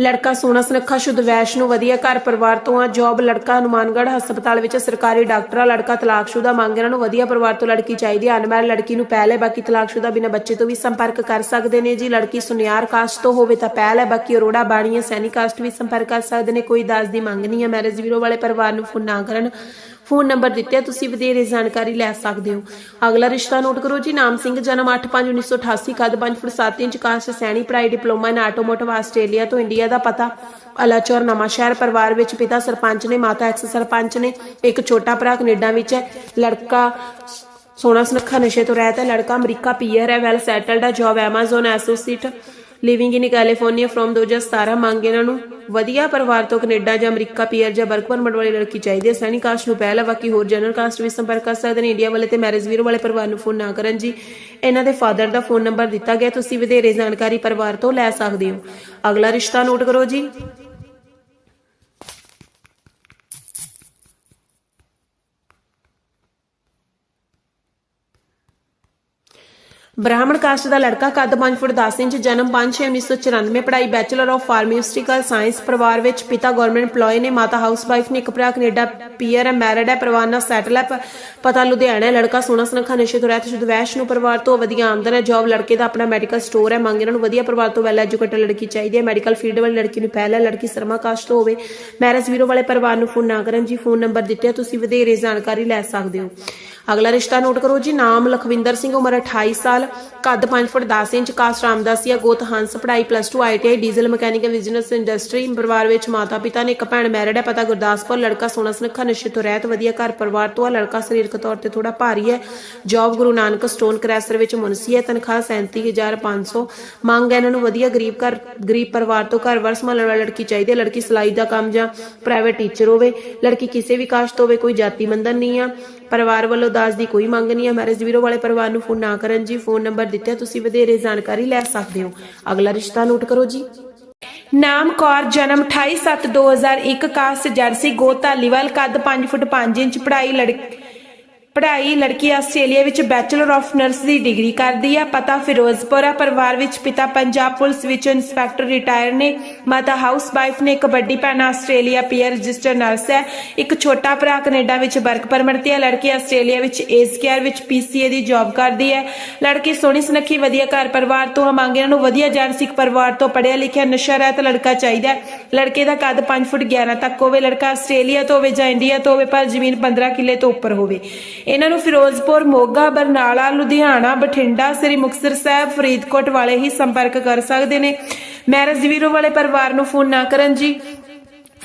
ਲੜਕਾ ਸੋਨਾ ਸੁਨੱਖਾ ਸ਼ੁੱਧ ਵੈਸ਼ ਨੂੰ ਵਧੀਆ ਘਰ ਪਰਿਵਾਰ ਤੋਂ ਆ ਜੌਬ ਲੜਕਾ ਹਨੂਮਾਨਗੜ੍ਹ ਹਸਪਤਾਲ ਵਿੱਚ ਸਰਕਾਰੀ ਡਾਕਟਰ ਆ, ਲੜਕਾ ਤਲਾਕਸ਼ੁਦਾ ਮੰਗ ਇਹਨਾਂ ਨੂੰ ਵਧੀਆ ਪਰਿਵਾਰ ਤੋਂ ਲੜਕੀ ਚਾਹੀਦੀ ਹੈ ਅਨਮੈਰਿਡ ਲੜਕੀ ਨੂੰ ਪਹਿਲ ਹੈ, ਬਾਕੀ ਤਲਾਕਸ਼ੁਦਾ ਬਿਨਾਂ ਬੱਚੇ ਤੋਂ ਵੀ ਸੰਪਰਕ ਕਰ ਸਕਦੇ ਨੇ ਜੀ। ਲੜਕੀ ਸੁਨਿਆਰ ਕਾਸਟ ਤੋਂ ਹੋਵੇ ਤਾਂ ਪਹਿਲ ਹੈ, ਬਾਕੀ ਅਰੋੜਾ ਬਾਣੀਆ ਸੈਨੀ ਕਾਸਟ ਵੀ ਸੰਪਰਕ ਕਰ ਸਕਦੇ ਨੇ। ਕੋਈ ਦਾਜ ਦੀ ਮੰਗ ਨਹੀਂ ਹੈ ਮੈਰਿਜ ਵੀਰੋ ਵਾਲੇ ਪਰਿਵਾਰ ਨੂੰ ਫੋਨ ਨਾ ਕਰਨ। ਫੋਨ ਨੰਬਰ ਦਿੱਤੇ ਤੁਸੀਂ ਵਧੇਰੇ ਜਾਣਕਾਰੀ ਲੈ ਸਕਦੇ ਹੋ। ਅਗਲਾ ਰਿਸ਼ਤਾ ਨੋਟ ਕਰੋ ਜੀ, ਨਾਮ ਸਿੰਘ, ਜਨਮ 8/5/1988 ਕੱਦ 5 ਫੁੱਟ 7 ਇੰਚ ਕਾਸਟ ਸੈਣੀ ਪੜ੍ਹਾਈ ਡਿਪਲੋਮਾ ਇਨ ਆਟੋਮੋਟਿਵ ਆਸਟ੍ਰੇਲੀਆ ਤੋਂ ਇੰਡੀਆ ਦਾ ਪਤਾ। ਅਲਾਚੌਰ ਨਵਾਂ ਸ਼ਹਿਰ, ਪਰਿਵਾਰ ਵਿੱਚ ਪਿਤਾ ਸਰਪੰਚ ਨੇ, ਮਾਤਾ ਐਕਸ ਸਰਪੰਚ ਨੇ, ਇੱਕ ਛੋਟਾ ਭਰਾ ਕੈਨੇਡਾ ਵਿੱਚ ਹੈ। ਲੜਕਾ ਸੋਨਾ ਸੁਨੱਖਾ ਨਸ਼ੇ ਤੋਂ ਰਹਿਤ ਹੈ, ਲੜਕਾ ਅਮਰੀਕਾ ਪੀਅਰ ਹੈ ਵੈਲ ਸੈਟਲਡ ਹੈ job Amazon associate. Living in California from 2017 ਮੰਗ ਇਹਨਾਂ ਨੂੰ ਵਧੀਆ ਪਰਿਵਾਰ ਤੋਂ ਕੈਨੇਡਾ ਜਾਂ ਅਮਰੀਕਾ ਪੀਆਰ ਜਾਂ ਵਰਕ ਪਰਮਿਟ ਵਾਲੀ ਲੜਕੀ ਚਾਹੀਦੀ ਹੈ। ਸੈਣੀ ਕਾਸਟ ਨੂੰ ਪਹਿਲਾਂ ਬਾਕੀ ਹੋਰ ਜਨਰਲ ਕਾਸਟ ਵੀ ਸੰਪਰਕ ਕਰ ਸਕਦੇ ਨੇ। ਇੰਡੀਆ ਵਾਲੇ ਤੇ ਮੈਰਿਜ ਵੀਰੋ ਵਾਲੇ ਪਰਿਵਾਰ ਨੂੰ ਫੋਨ ਨਾ ਕਰਨ ਜੀ। ਇਹਨਾਂ ਦੇ ਫਾਦਰ ਦਾ ਫੋਨ ਨੰਬਰ ਦਿੱਤਾ ਗਿਆ। ਤੁਸੀਂ ਵਧੇਰੇ ਜਾਣਕਾਰੀ ਪਰਿਵਾਰ ਤੋਂ ਲੈ ਸਕਦੇ ਹੋ। ਅਗਲਾ ਰਿਸ਼ਤਾ ਨੋਟ ਕਰੋ ਜੀ। ਬ੍ਰਾਹਮਣ ਕਾਸਟ ਦਾ ਲੜਕਾ ਕੱਦ 5 ਫੁੱਟ 10 ਇੰਚ, ਜਨਮ 5/6/1994 ਪੜ੍ਹਾਈ ਬੈਚਲਰ ਆਫ ਫਾਰਮਾਸਿਊਟੀਕਲ ਸਾਇੰਸ ਪਰਿਵਾਰ ਵਿੱਚ ਪਿਤਾ ਗਵਰਨਮੈਂਟ EMPLOYE ਨੇ, ਮਾਤਾ ਹਾਊਸਵਾਈਫ ਨੇ ਇੱਕ ਭਰਾ ਕੈਨੇਡਾ ਪੀਅਰ ਹੈ ਮੈਰਿਡ ਹੈ, ਪਰਿਵਾਰ ਨਾਲ ਸੈਟਲ ਹੈ ਪਤਾ ਲੁਧਿਆਣਾ ਹੈ, ਲੜਕਾ ਸੋਨਾ ਸੁਨੱਖਾ ਨਸ਼ੇ ਤੋਂ ਰਹਿਤ, ਸ਼ੁੱਧ ਵੈਸ਼ ਨੂੰ ਪਰਿਵਾਰ ਤੋਂ ਵਧੀਆ ਆਮਦਨ ਹੈ ਜੌਬ ਲੜਕੇ ਦਾ ਆਪਣਾ ਮੈਡੀਕਲ ਸਟੋਰ ਹੈ, ਮੰਗ ਇਹਨਾਂ ਨੂੰ ਵਧੀਆ ਪਰਿਵਾਰ ਤੋਂ ਵੈਲ ਐਜੂਕੇਟਡ ਲੜਕੀ ਚਾਹੀਦੀ ਹੈ ਮੈਡੀਕਲ ਫੀਲਡ ਵਾਲੀ ਲੜਕੀ ਨੂੰ ਪਹਿਲ ਹੈ, ਲੜਕੀ ਸਰਮਾ ਕਾਸਟ ਤੋਂ ਹੋਵੇ। ਮੈਰਿਜ ਵੀਰੋ ਵਾਲੇ ਪਰਿਵਾਰ ਨੂੰ ਫੋਨ ਨਾ ਕਰਨ ਜੀ ਫੋਨ ਨੰਬਰ ਦਿੱਤੇ ਤੁਸੀਂ ਵਧੇਰੇ ਜਾਣਕਾਰੀ ਲੈ ਸਕਦੇ ਹੋ। ਅਗਲਾ ਰਿਸ਼ਤਾ ਨੋਟ ਕਰੋ ਜੀ, ਨਾਮ ਲਖਵਿੰਦਰ ਸਿੰਘ, ਉਮਰ 28 ਸਾਲ, ਕੱਦ 5 ਫੁੱਟ 10 ਇੰਚ, ਕਾਸਟ ਰਾਮਦਾਸੀਆ ਗੋਤ ਹੰਸ, ਪੜ੍ਹਾਈ plus 2 ITI diesel mechanical, business industry, ਪਰਿਵਾਰ ਵਿੱਚ ਮਾਤਾ ਪਿਤਾ ਨੇ ਇੱਕ ਭੈਣ ਮੈਰਿਡ ਹੈ ਪਤਾ ਗੁਰਦਾਸਪੁਰ, ਲੜਕਾ ਸੋਨਾ ਸੁਨੱਖਾ ਨਸ਼ੇ ਤੋਂ ਰਹਿਤ, ਵਧੀਆ ਘਰ ਪਰਿਵਾਰ ਤੋਂ ਆ, ਲੜਕਾ ਸਰੀਰਕ ਤੌਰ ਤੇ ਥੋੜਾ ਭਾਰੀ ਹੈ job Guru Nanak stone crusher ਵਿੱਚ ਮੁਨਸੀ ਹੈ, ਤਨਖਾਹ 37500 ਮੰਗ ਹੈ ਇਹਨਾਂ ਨੂੰ ਵਧੀਆ ਗਰੀਬ ਘਰ, ਗਰੀਬ ਪਰਿਵਾਰ ਤੋਂ ਘਰ ਵਰ ਸੰਭਾਲਣ ਵਾਲੀ ਲੜਕੀ ਚਾਹੀਦੀ ਹੈ, ਲੜਕੀ ਸਿਲਾਈ ਦਾ ਕੰਮ ਜਾਂ ਪ੍ਰਾਈਵੇਟ ਟੀਚਰ ਹੋਵੇ, ਲੜਕੀ ਕਿਸੇ ਵੀ ਕਾਸਟ ਤੋਂ ਹੋਵੇ, ਕੋਈ ਜਾਤੀ ਬੰਧਨ ਨਹੀਂ ਆ, ਪਰਿਵਾਰ ਵੱਲੋਂ ਦਾਜ ਦੀ ਕੋਈ ਮੰਗ ਨਹੀਂ ਹੈ। ਮੈਰਿਜ ਵੀਰੋ ਵਾਲੇ ਪਰਿਵਾਰ ਨੂੰ ਫੋਨ ਨਾ ਕਰਨ ਜੀ। ਫੋਨ ਨੰਬਰ ਦਿੱਤਾ ਤੁਸੀਂ ਵਧੇਰੇ ਜਾਣਕਾਰੀ ਲੈ ਸਕਦੇ ਹੋ। ਅਗਲਾ ਰਿਸ਼ਤਾ ਨੋਟ ਕਰੋ ਜੀ। ਨਾਮ ਕੌਰ, ਜਨਮ 28/7/2001 ਕਾਸਟ ਜਰਸੀ ਗੋਤ ਧਾਲੀਵਾਲ ਕੱਦ 5 ਫੁੱਟ 5 ਇੰਚ, ਪੜ੍ਹਾਈ ਲੜਕੀ ਪੜ੍ਹਾਈ ਲੜਕੀ ਆਸਟ੍ਰੇਲੀਆ ਵਿੱਚ ਬੈਚਲਰ ਆਫ ਨਰਸ ਦੀ ਡਿਗਰੀ ਕਰਦੀ ਹੈ ਪਤਾ ਫਿਰੋਜ਼ਪੁਰ ਆ ਪਰਿਵਾਰ ਵਿੱਚ ਪਿਤਾ ਪੰਜਾਬ ਪੁਲਿਸ ਵਿੱਚ ਇੰਸਪੈਕਟਰ ਰਿਟਾਇਰ ਨੇ। ਮਾਤਾ ਹਾਊਸ ਵਾਈਫ ਨੇ ਇੱਕ ਵੱਡੀ ਭੈਣ ਆਸਟ੍ਰੇਲੀਆ ਪੀਆਰ ਰਜਿਸਟਰ ਨਰਸ ਹੈ। ਇੱਕ ਛੋਟਾ ਭਰਾ ਕੈਨੇਡਾ ਵਿੱਚ ਵਰਕ ਪਰਮਿਟ ਤੇ ਹੈ ਲੜਕੀ ਆਸਟ੍ਰੇਲੀਆ ਵਿੱਚ ਏਜ ਕੇਅਰ ਵਿੱਚ ਪੀਸੀਏ ਦੀ ਜੌਬ ਕਰਦੀ ਹੈ। ਲੜਕੀ ਸੋਹਣੀ ਸੁਨੱਖੀ ਵਧੀਆ ਘਰ ਪਰਿਵਾਰ ਤੋਂ ਮੰਗ ਇਹਨਾਂ ਨੂੰ ਵਧੀਆ ਜਾਣ ਸਿੱਖ ਪਰਿਵਾਰ ਤੋਂ ਪੜ੍ਹਿਆ ਲਿਖਿਆ ਨਸ਼ਾ ਰਹਿਤ ਲੜਕਾ ਚਾਹੀਦਾ ਹੈ। ਲੜਕੇ ਦਾ ਕੱਦ 5 ਫੁੱਟ 11 ਤੱਕ ਹੋਵੇ, ਲੜਕਾ ਆਸਟ੍ਰੇਲੀਆ ਤੋਂ ਹੋਵੇ ਜਾਂ ਇੰਡੀਆ ਤੋਂ ਹੋਵੇ, ਪਰ ਜ਼ਮੀਨ 15 ਕਿੱਲੇ ਤੋਂ ਉੱਪਰ ਹੋਵੇ। ਇਹਨਾਂ ਨੂੰ ਫਿਰੋਜ਼ਪੁਰ, ਮੋਗਾ, ਬਰਨਾਲਾ, ਲੁਧਿਆਣਾ, ਬਠਿੰਡਾ, ਸ੍ਰੀ ਮੁਕਤਸਰ ਸਾਹਿਬ, ਫਰੀਦਕੋਟ ਵਾਲੇ ਹੀ ਸੰਪਰਕ ਕਰ ਸਕਦੇ ਨੇ। ਮੈਰਿਜ ਵੀਰੋ ਵਾਲੇ ਪਰਿਵਾਰ ਨੂੰ ਫੋਨ ਨਾ ਕਰਨ ਜੀ।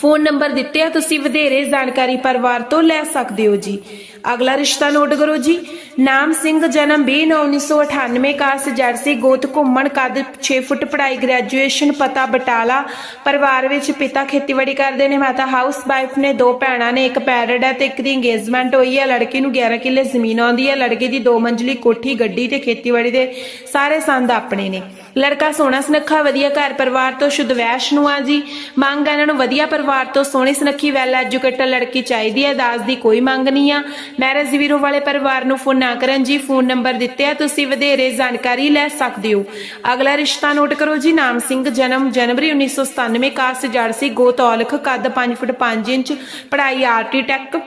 ਫੋਨ ਨੰਬਰ ਦਿੱਤੇ ਆ, ਤੁਸੀਂ ਵਧੇਰੇ ਜਾਣਕਾਰੀ ਪਰਿਵਾਰ ਤੋਂ ਲੈ ਸਕਦੇ ਹੋ ਜੀ। ਅਗਲਾ ਰਿਸ਼ਤਾ ਨੋਟ ਕਰੋ ਜੀ। ਨਾਮ ਸਿੰਘ, ਜਨਮ 20 ਕਾਸ ਜਰਸੀ ਗੋਤ ਘੁੰਮਣ, ਕੱਦ 6 ਫੁੱਟ, ਪੜ੍ਹਾਈ ਗ੍ਰੈਜੂਏਸ਼ਨ ਪਤਾ ਬਟਾਲਾ। ਪਰਿਵਾਰ ਵਿੱਚ ਪਿਤਾ ਖੇਤੀਬਾੜੀ ਕਰਦੇ ਨੇ, ਮਾਤਾ ਹਾਊਸ ਵਾਈਫ ਨੇ, ਦੋ ਭੈਣਾਂ ਨੇ, ਇੱਕ ਪੈਰਡ ਹੈ ਤੇ ਇੱਕ ਦੀ ਇੰਗੇਜਮੈਂਟ ਹੋਈ ਹੈ। ਲੜਕੀ ਨੂੰ 11 ਕਿੱਲੇ ਜ਼ਮੀਨ ਆਉਂਦੀ ਹੈ। ਲੜਕੇ ਦੀ ਦੋ ਮੰਜ਼ਲੀ ਕੋਠੀ, ਗੱਡੀ ਤੇ ਖੇਤੀਬਾੜੀ ਦੇ ਸਾਰੇ ਸੰਦ ਆਪਣੇ ਨੇ। ਲੜਕਾ ਸੋਹਣਾ ਸੁਨੱਖਾ, ਵਧੀਆ ਘਰ ਪਰਿਵਾਰ ਤੋਂ ਸ਼ੁੱਧ ਵੈਸ਼ ਨੂੰ ਆ ਜੀ। ਮੰਗ ਇਹਨਾਂ ਨੂੰ ਵਧੀਆ ਪਰਿਵਾਰ ਤੋਂ ਸੋਹਣੀ ਸੁਨੱਖੀ ਵੈਲ ਐਜੂਕੇਟਡ ਲੜਕੀ ਚਾਹੀਦੀ ਹੈ ਦਾਜ ਦੀ ਕੋਈ ਮੰਗ ਨਹੀਂ ਆ। ਮੈਰਿਜ ਵੀਰੋ ਵਾਲੇ ਪਰਿਵਾਰ ਨੂੰ ਫੋਨ ਨਾ ਕਰਨ ਜੀ, ਫੋਨ ਨੰਬਰ ਦਿੱਤੇ ਆ, ਤੁਸੀਂ ਵਧੇਰੇ ਜਾਣਕਾਰੀ ਲੈ ਸਕਦੇ ਹੋ। ਅਗਲਾ ਰਿਸ਼ਤਾ ਨੋਟ ਕਰੋ ਜੀ, ਨਾਮ ਸਿੰਘ, ਜਨਮ ਜਨਵਰੀ 1997 ਕਾਸਟ ਜਰਸੀ ਗੋਤ ਔਲਖ ਕੱਦ 5 ਫੁੱਟ 5 ਇੰਚ, ਪੜ੍ਹਾਈ ਆਰਕੀਟੈਕਟ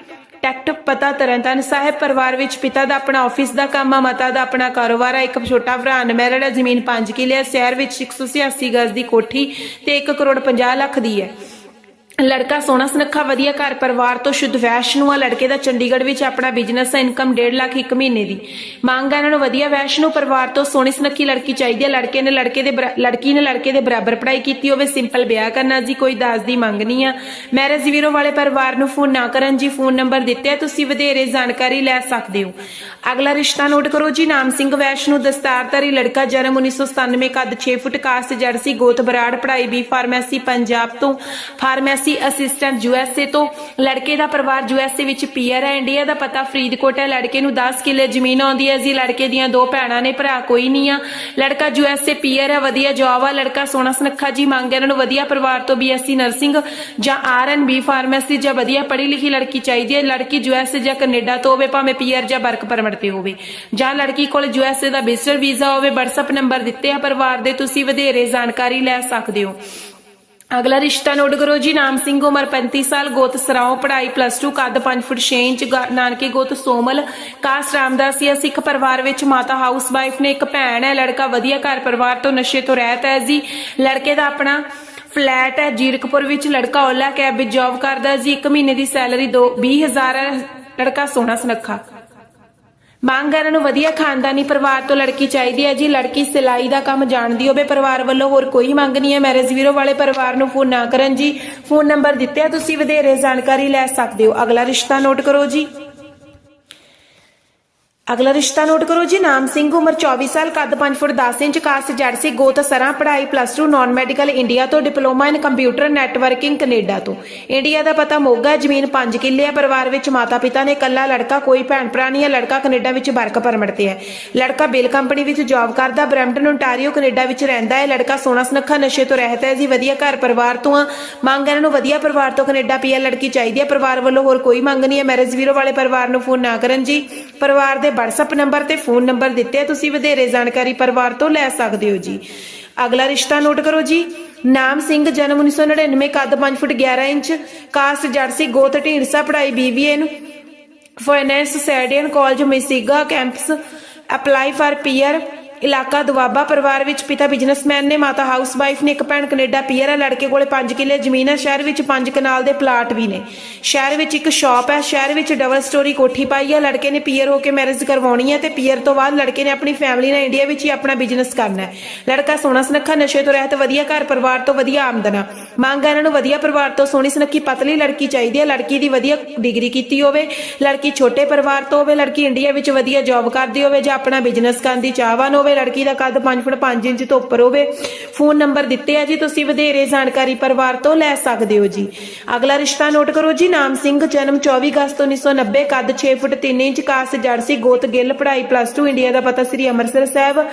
ਟੈਕਟ ਪਤਾ ਤਰਨਤਨ ਸਾਹਿਬ ਪਰਿਵਾਰ ਵਿੱਚ ਪਿਤਾ ਦਾ ਆਪਣਾ ਆਫਿਸ ਦਾ ਕੰਮ ਆ, ਮਾਤਾ ਦਾ ਆਪਣਾ ਕਾਰੋਬਾਰ ਆ, ਇੱਕ ਛੋਟਾ ਭਰਾ ਅਨਮੈਰਿਡ ਹੈ ਜ਼ਮੀਨ 5 ਕਿੱਲੇ ਹੈ ਸ਼ਹਿਰ ਵਿੱਚ 186 ਗਜ਼ ਦੀ ਕੋਠੀ ਤੇ 1 ਕਰੋੜ 50 ਲੱਖ ਦੀ ਹੈ। ਲੜਕਾ ਸੋਹਣਾ ਸੁਨੱਖਾ, ਵਧੀਆ ਘਰ ਪਰਿਵਾਰ ਤੋਂ ਸ਼ੁੱਧ ਵੈਸ਼ ਨੂੰ ਆ। ਲੜਕੇ ਦਾ ਚੰਡੀਗੜ੍ਹ ਵਿੱਚ ਆਪਣਾ ਬਿਜ਼ਨਸ ਹੈ ਇਨਕਮ 1.5 ਲੱਖ ਇੱਕ ਮਹੀਨੇ ਦੀ। ਮੰਗ ਹੈ ਇਹਨਾਂ ਨੂੰ ਵਧੀਆ ਵੈਸ਼ ਨੂੰ ਪਰਿਵਾਰ ਤੋਂ ਸੋਹਣੀ ਸੁਨੱਖੀ ਲੜਕੀ ਚਾਹੀਦੀ ਹੈ ਲੜਕੇ ਨੇ ਲੜਕੇ ਦੇ ਲੜਕੀ ਨੇ ਲੜਕੇ ਦੇ ਬਰਾਬਰ ਪੜ੍ਹਾਈ ਕੀਤੀ ਹੋਵੇ ਸਿੰਪਲ ਵਿਆਹ ਕਰਨਾ ਜੀ, ਕੋਈ ਦਾਜ ਦੀ ਮੰਗ ਨਹੀਂ ਆ। ਮੈਰਿਜ ਵੀਰੋ ਵਾਲੇ ਪਰਿਵਾਰ ਨੂੰ ਫੋਨ ਨਾ ਕਰਨ ਜੀ ਫੋਨ ਨੰਬਰ ਦਿੱਤੇ ਆ, ਤੁਸੀਂ ਵਧੇਰੇ ਜਾਣਕਾਰੀ ਲੈ ਸਕਦੇ ਹੋ। ਅਗਲਾ ਰਿਸ਼ਤਾ ਨੋਟ ਕਰੋ ਜੀ, ਨਾਮ ਸਿੰਘ ਵੈਸ਼ ਨੂੰ ਦਸਤਾਰਧਾਰੀ ਲੜਕਾ, ਜਨਮ 1997 ਕੱਦ 6 ਫੁੱਟ, ਕਾਸਟ ਜਰਸੀ ਗੋਤ ਬਰਾੜ ਪੜਾਈ ਬੀ ਫਾਰਮੇਸੀ ਪੰਜਾਬ ਤੋਂ। ਫਾਰਮੇਸੀ ਸੀ ਅਸਿਸਟੈਂਟ ਯੂਐਸਏ ਤੋਂ ਲੜਕੇ ਦਾ ਪਰਿਵਾਰ ਯੂਐਸਏ ਵਿੱਚ ਪੀਆਰ ਹੈ। ਇੰਡੀਆ ਦਾ ਪਤਾ ਫਰੀਦਕੋਟ ਹੈ। ਲੜਕੇ ਨੂੰ 10 ਕਿੱਲੇ ਜ਼ਮੀਨ ਆਉਂਦੀ ਹੈ। ਜੀ ਲੜਕੇ ਦੀਆਂ ਦੋ ਭੈਣਾਂ ਨੇ, ਭਰਾ ਕੋਈ ਨਹੀਂ ਆ। ਲੜਕਾ ਯੂਐਸਏ ਪੀਆਰ ਹੈ, ਵਧੀਆ ਜੌਬ ਆ। ਲੜਕਾ ਸੋਹਣਾ ਸੁਨੱਖਾ ਜੀ ਮੰਗ ਇਹਨਾਂ ਨੂੰ ਵਧੀਆ ਪਰਿਵਾਰ ਤੋਂ ਬੀਐਸਸੀ ਨਰਸਿੰਗ ਜਾਂ ਆਰਐਨਬੀ ਫਾਰਮੇਸੀ ਜਾਂ ਵਧੀਆ ਪੜ੍ਹੀ ਲਿਖੀ ਲੜਕੀ ਚਾਹੀਦੀ ਹੈ। ਲੜਕੀ ਯੂਐਸਏ ਜਾਂ ਕੈਨੇਡਾ ਤੋਂ ਹੋਵੇ, ਭਾਵੇਂ ਪੀਆਰ ਜਾਂ ਵਰਕ ਪਰਮਿਟ ਤੇ ਹੋਵੇ। ਜਾਂ ਲੜਕੀ ਕੋਲ ਯੂਐਸਏ ਦਾ ਵਿਜ਼ਟਰ ਵੀਜ਼ਾ ਹੋਵੇ, WhatsApp ਨੰਬਰ ਦਿੱਤੇ ਆ। ਪਰਿਵਾਰ ਦੇ ਤੁਸੀਂ ਵਧੇਰੇ ਜਾਣਕਾਰੀ ਲੈ ਸਕਦੇ ਹੋ। ਅਗਲਾ ਰਿਸ਼ਤਾ ਨੋਟ ਕਰੋ ਜੀ, ਨਾਮ ਸਿੰਘ ਉਮਰ 35 ਸਾਲ, ਗੋਤ ਸਰਾਓ, ਪੜ੍ਹਾਈ ਪਲੱਸ 2 ਕੱਦ 5 ਫੁੱਟ 6 ਇੰਚ ਨਾਨਕੇ ਗੋਤ ਸੋਮਲ, ਕਾਸਟ ਰਾਮਦਾਸੀਆ ਸਿੱਖ ਪਰਿਵਾਰ ਵਿੱਚ ਮਾਤਾ ਹਾਊਸ ਵਾਈਫ ਨੇ ਇੱਕ ਭੈਣ ਹੈ, ਲੜਕਾ ਵਧੀਆ ਘਰ ਪਰਿਵਾਰ ਤੋਂ ਨਸ਼ੇ ਤੋਂ ਰਹਿਤ ਹੈ ਜੀ। ਲੜਕੇ ਦਾ ਆਪਣਾ ਫਲੈਟ ਹੈ, ਜੀਰਕਪੁਰ ਵਿੱਚ ਲੜਕਾ ਓਲਾ ਕੈਬ ਵਿੱਚ ਜੌਬ ਕਰਦਾ ਜੀ 1 ਮਹੀਨੇ ਦੀ ਸੈਲਰੀ 2 20000 ਹੈ, ਲੜਕਾ ਸੋਹਣਾ ਸੁਨੱਖਾ। ਮੰਗ ਇਹਨਾਂ ਨੂੰ ਵਧੀਆ ਖਾਨਦਾਨੀ ਪਰਿਵਾਰ ਤੋਂ ਲੜਕੀ ਚਾਹੀਦੀ ਹੈ ਜੀ। ਲੜਕੀ ਸਿਲਾਈ ਦਾ ਕੰਮ ਜਾਣਦੀ ਹੋਵੇ, ਪਰਿਵਾਰ ਵੱਲੋਂ ਹੋਰ ਕੋਈ ਮੰਗ ਨਹੀਂ ਹੈ। ਮੈਰਿਜ ਵੀਰੋ ਵਾਲੇ ਪਰਿਵਾਰ ਨੂੰ ਫੋਨ ਨਾ ਕਰਨ ਜੀ। ਫੋਨ ਨੰਬਰ ਦਿੱਤੇ ਆ, ਤੁਸੀਂ ਵਧੇਰੇ ਜਾਣਕਾਰੀ ਲੈ ਸਕਦੇ ਹੋ। ਅਗਲਾ ਰਿਸ਼ਤਾ ਨੋਟ ਕਰੋ ਜੀ। ਅਗਲਾ ਰਿਸ਼ਤਾ ਨੋਟ ਕਰੋ ਜੀ, ਨਾਮ ਸਿੰਘ, ਉਮਰ 24 ਸਾਲ, ਕੱਦ 5 ਫੁੱਟ 10 ਇੰਚ ਕਾਸਟ ਜਰਸੀ ਗੋਤ ਸਰਾਂ, ਪੜ੍ਹਾਈ ਪਲੱਸ 2 ਨਾਨ ਮੈਡੀਕਲ ਇੰਡੀਆ ਤੋਂ diploma in computer networking Canada ਤੋਂ। ਇੰਡੀਆ ਦਾ ਪਤਾ ਮੋਗਾ, ਜ਼ਮੀਨ 5 ਕਿੱਲੇ ਹੈ ਪਰਿਵਾਰ ਵਿੱਚ ਮਾਤਾ ਪਿਤਾ ਨੇ ਇਕੱਲਾ ਲੜਕਾ, ਕੋਈ ਭੈਣ ਭਰਾ ਨਹੀਂ ਹੈ ਲੜਕਾ ਕੈਨੇਡਾ ਵਿੱਚ ਵਰਕ ਪਰਮਿਟ ਤੇ ਹੈ। ਲੜਕਾ ਬਿਲ ਕੰਪਨੀ ਵਿੱਚ ਜੌਬ ਕਰਦਾ ਬਰੈਂਪਟਨ ਓਨਟਾਰੀਓ ਕੈਨੇਡਾ ਵਿੱਚ ਰਹਿੰਦਾ ਹੈ। ਲੜਕਾ ਸੋਹਣਾ ਸੁਨੱਖਾ, ਨਸ਼ੇ ਤੋਂ ਰਹਿਤ ਹੈ ਜੀ, ਵਧੀਆ ਘਰ ਪਰਿਵਾਰ ਤੋਂ ਆ। ਮੰਗ ਇਹਨਾਂ ਨੂੰ ਵਧੀਆ ਪਰਿਵਾਰ ਤੋਂ ਕੈਨੇਡਾ ਪੀਆਰ ਲੜਕੀ ਚਾਹੀਦੀ ਹੈ। ਪਰਿਵਾਰ ਵੱਲੋਂ ਹੋਰ ਕੋਈ ਮੰਗ ਨਹੀਂ ਹੈ। ਮੈਰਿਜ ਵੀਰੋ ਵਾਲੇ ਪਰਿਵਾਰ ਨੂੰ ਫੋਨ ਨਾ ਕਰਨ ਜੀ। ਪਰਿਵਾਰ ਦੇ WhatsApp ਨੰਬਰ ਤੇ ਫੋਨ ਨੰਬਰ ਦਿੱਤੇ ਆ, ਤੁਸੀਂ ਵਧੇਰੇ ਜਾਣਕਾਰੀ ਪਰਿਵਾਰ ਤੋਂ ਲੈ ਸਕਦੇ ਹੋ ਜੀ। ਅਗਲਾ ਰਿਸ਼ਤਾ ਨੋਟ ਕਰੋ ਜੀ। ਨਾਮ ਸਿੰਘ, ਜਨਮ 1999 ਕੱਦ 5 ਫੁੱਟ 11 ਇੰਚ ਕਾਸਟ ਜਰਸੀ ਗੋਤ ਢੀਂਡਸਾ ਪੜ੍ਹਾਈ ਬੀਬੀਏ ਨੂੰ। Finance Sheridan college Mississauga campus apply for PR ਇਲਾਕਾ ਦੁਆਬਾ ਪਰਿਵਾਰ ਵਿੱਚ ਪਿਤਾ ਬਿਜ਼ਨਸਮੈਨ ਨੇ, ਮਾਤਾ ਹਾਊਸ ਵਾਈਫ ਨੇ, ਇੱਕ ਭੈਣ ਕੈਨੇਡਾ ਪੀਅਰ ਹੈ, ਲੜਕੇ ਕੋਲੇ 5 ਕਿੱਲੇ ਜ਼ਮੀਨ ਹੈ, ਸ਼ਹਿਰ ਵਿੱਚ 5 ਕਨਾਲ ਦੇ ਪਲਾਟ ਵੀ ਨੇ। ਸ਼ਹਿਰ ਵਿੱਚ ਇੱਕ ਸ਼ਾਪ ਹੈ, ਸ਼ਹਿਰ ਵਿੱਚ ਡਬਲ ਸਟੋਰੀ ਕੋਠੀ ਪਾਈ ਹੈ, ਲੜਕੇ ਨੇ ਪੀਆਰ ਹੋ ਕੇ ਮੈਰਿਜ ਕਰਵਾਉਣੀ ਹੈ ਤੇ ਪੀਆਰ ਤੋਂ ਬਾਅਦ ਲੜਕੇ ਨੇ ਆਪਣੀ ਫੈਮਿਲੀ ਨਾਲ ਇੰਡੀਆ ਵਿੱਚ ਹੀ ਆਪਣਾ ਬਿਜ਼ਨਸ ਕਰਨਾ ਹੈ। ਲੜਕਾ ਸੋਹਣਾ ਸੁਨੱਖਾ, ਨਸ਼ੇ ਤੋਂ ਰਹਿਤ, ਵਧੀਆ ਘਰ ਪਰਿਵਾਰ ਤੋਂ ਵਧੀਆ ਆਮਦਨ ਆ। ਮੰਗ ਇਹਨਾਂ ਨੂੰ ਵਧੀਆ ਪਰਿਵਾਰ ਤੋਂ ਸੋਹਣੀ ਸੁਨੱਖੀ ਪਤਲੀ ਲੜਕੀ ਚਾਹੀਦੀ ਹੈ। ਲੜਕੀ ਦੀ ਵਧੀਆ ਡਿਗਰੀ ਕੀਤੀ ਹੋਵੇ, ਲੜਕੀ ਛੋਟੇ ਪਰਿਵਾਰ ਤੋਂ ਹੋਵੇ, ਲੜਕੀ ਇੰਡੀਆ ਵਿੱਚ ਵਧੀਆ ਜੌਬ ਕਰਦੀ ਹੋਵੇ ਜਾਂ ਆਪਣਾ ਬਿਜ਼ਨਸ ਕਰਨ ਦੀ ਚਾਹਵਾਨ ਹੋਵੇ ਲੜਕੀ ਦਾ ਕੱਦ 5 ਫੁੱਟ 5 ਇੰਚ ਤੋਂ ਉੱਪਰ ਹੋਵੇ, ਫੋਨ ਨੰਬਰ ਦਿੱਤੇ ਆ ਜੀ, ਤੁਸੀਂ ਵਧੇਰੇ ਜਾਣਕਾਰੀ ਪਰਿਵਾਰ ਤੋਂ ਲੈ ਸਕਦੇ ਹੋ ਜੀ। ਅਗਲਾ ਰਿਸ਼ਤਾ ਨੋਟ ਕਰੋ ਜੀ, ਨਾਮ ਸਿੰਘ, ਜਨਮ 24 ਅਗਸਤ 1990 ਕੱਦ 6 ਫੁੱਟ 3 ਇੰਚ ਕਾਸਟ ਜਰਸੀ ਗੋਤ ਗਿੱਲ, ਪੜ੍ਹਾਈ ਪਲੱਸ 2 ਇੰਡੀਆ ਦਾ ਪਤਾ ਸ੍ਰੀ ਅੰਮ੍ਰਿਤਸਰ ਸਾਹਿਬ।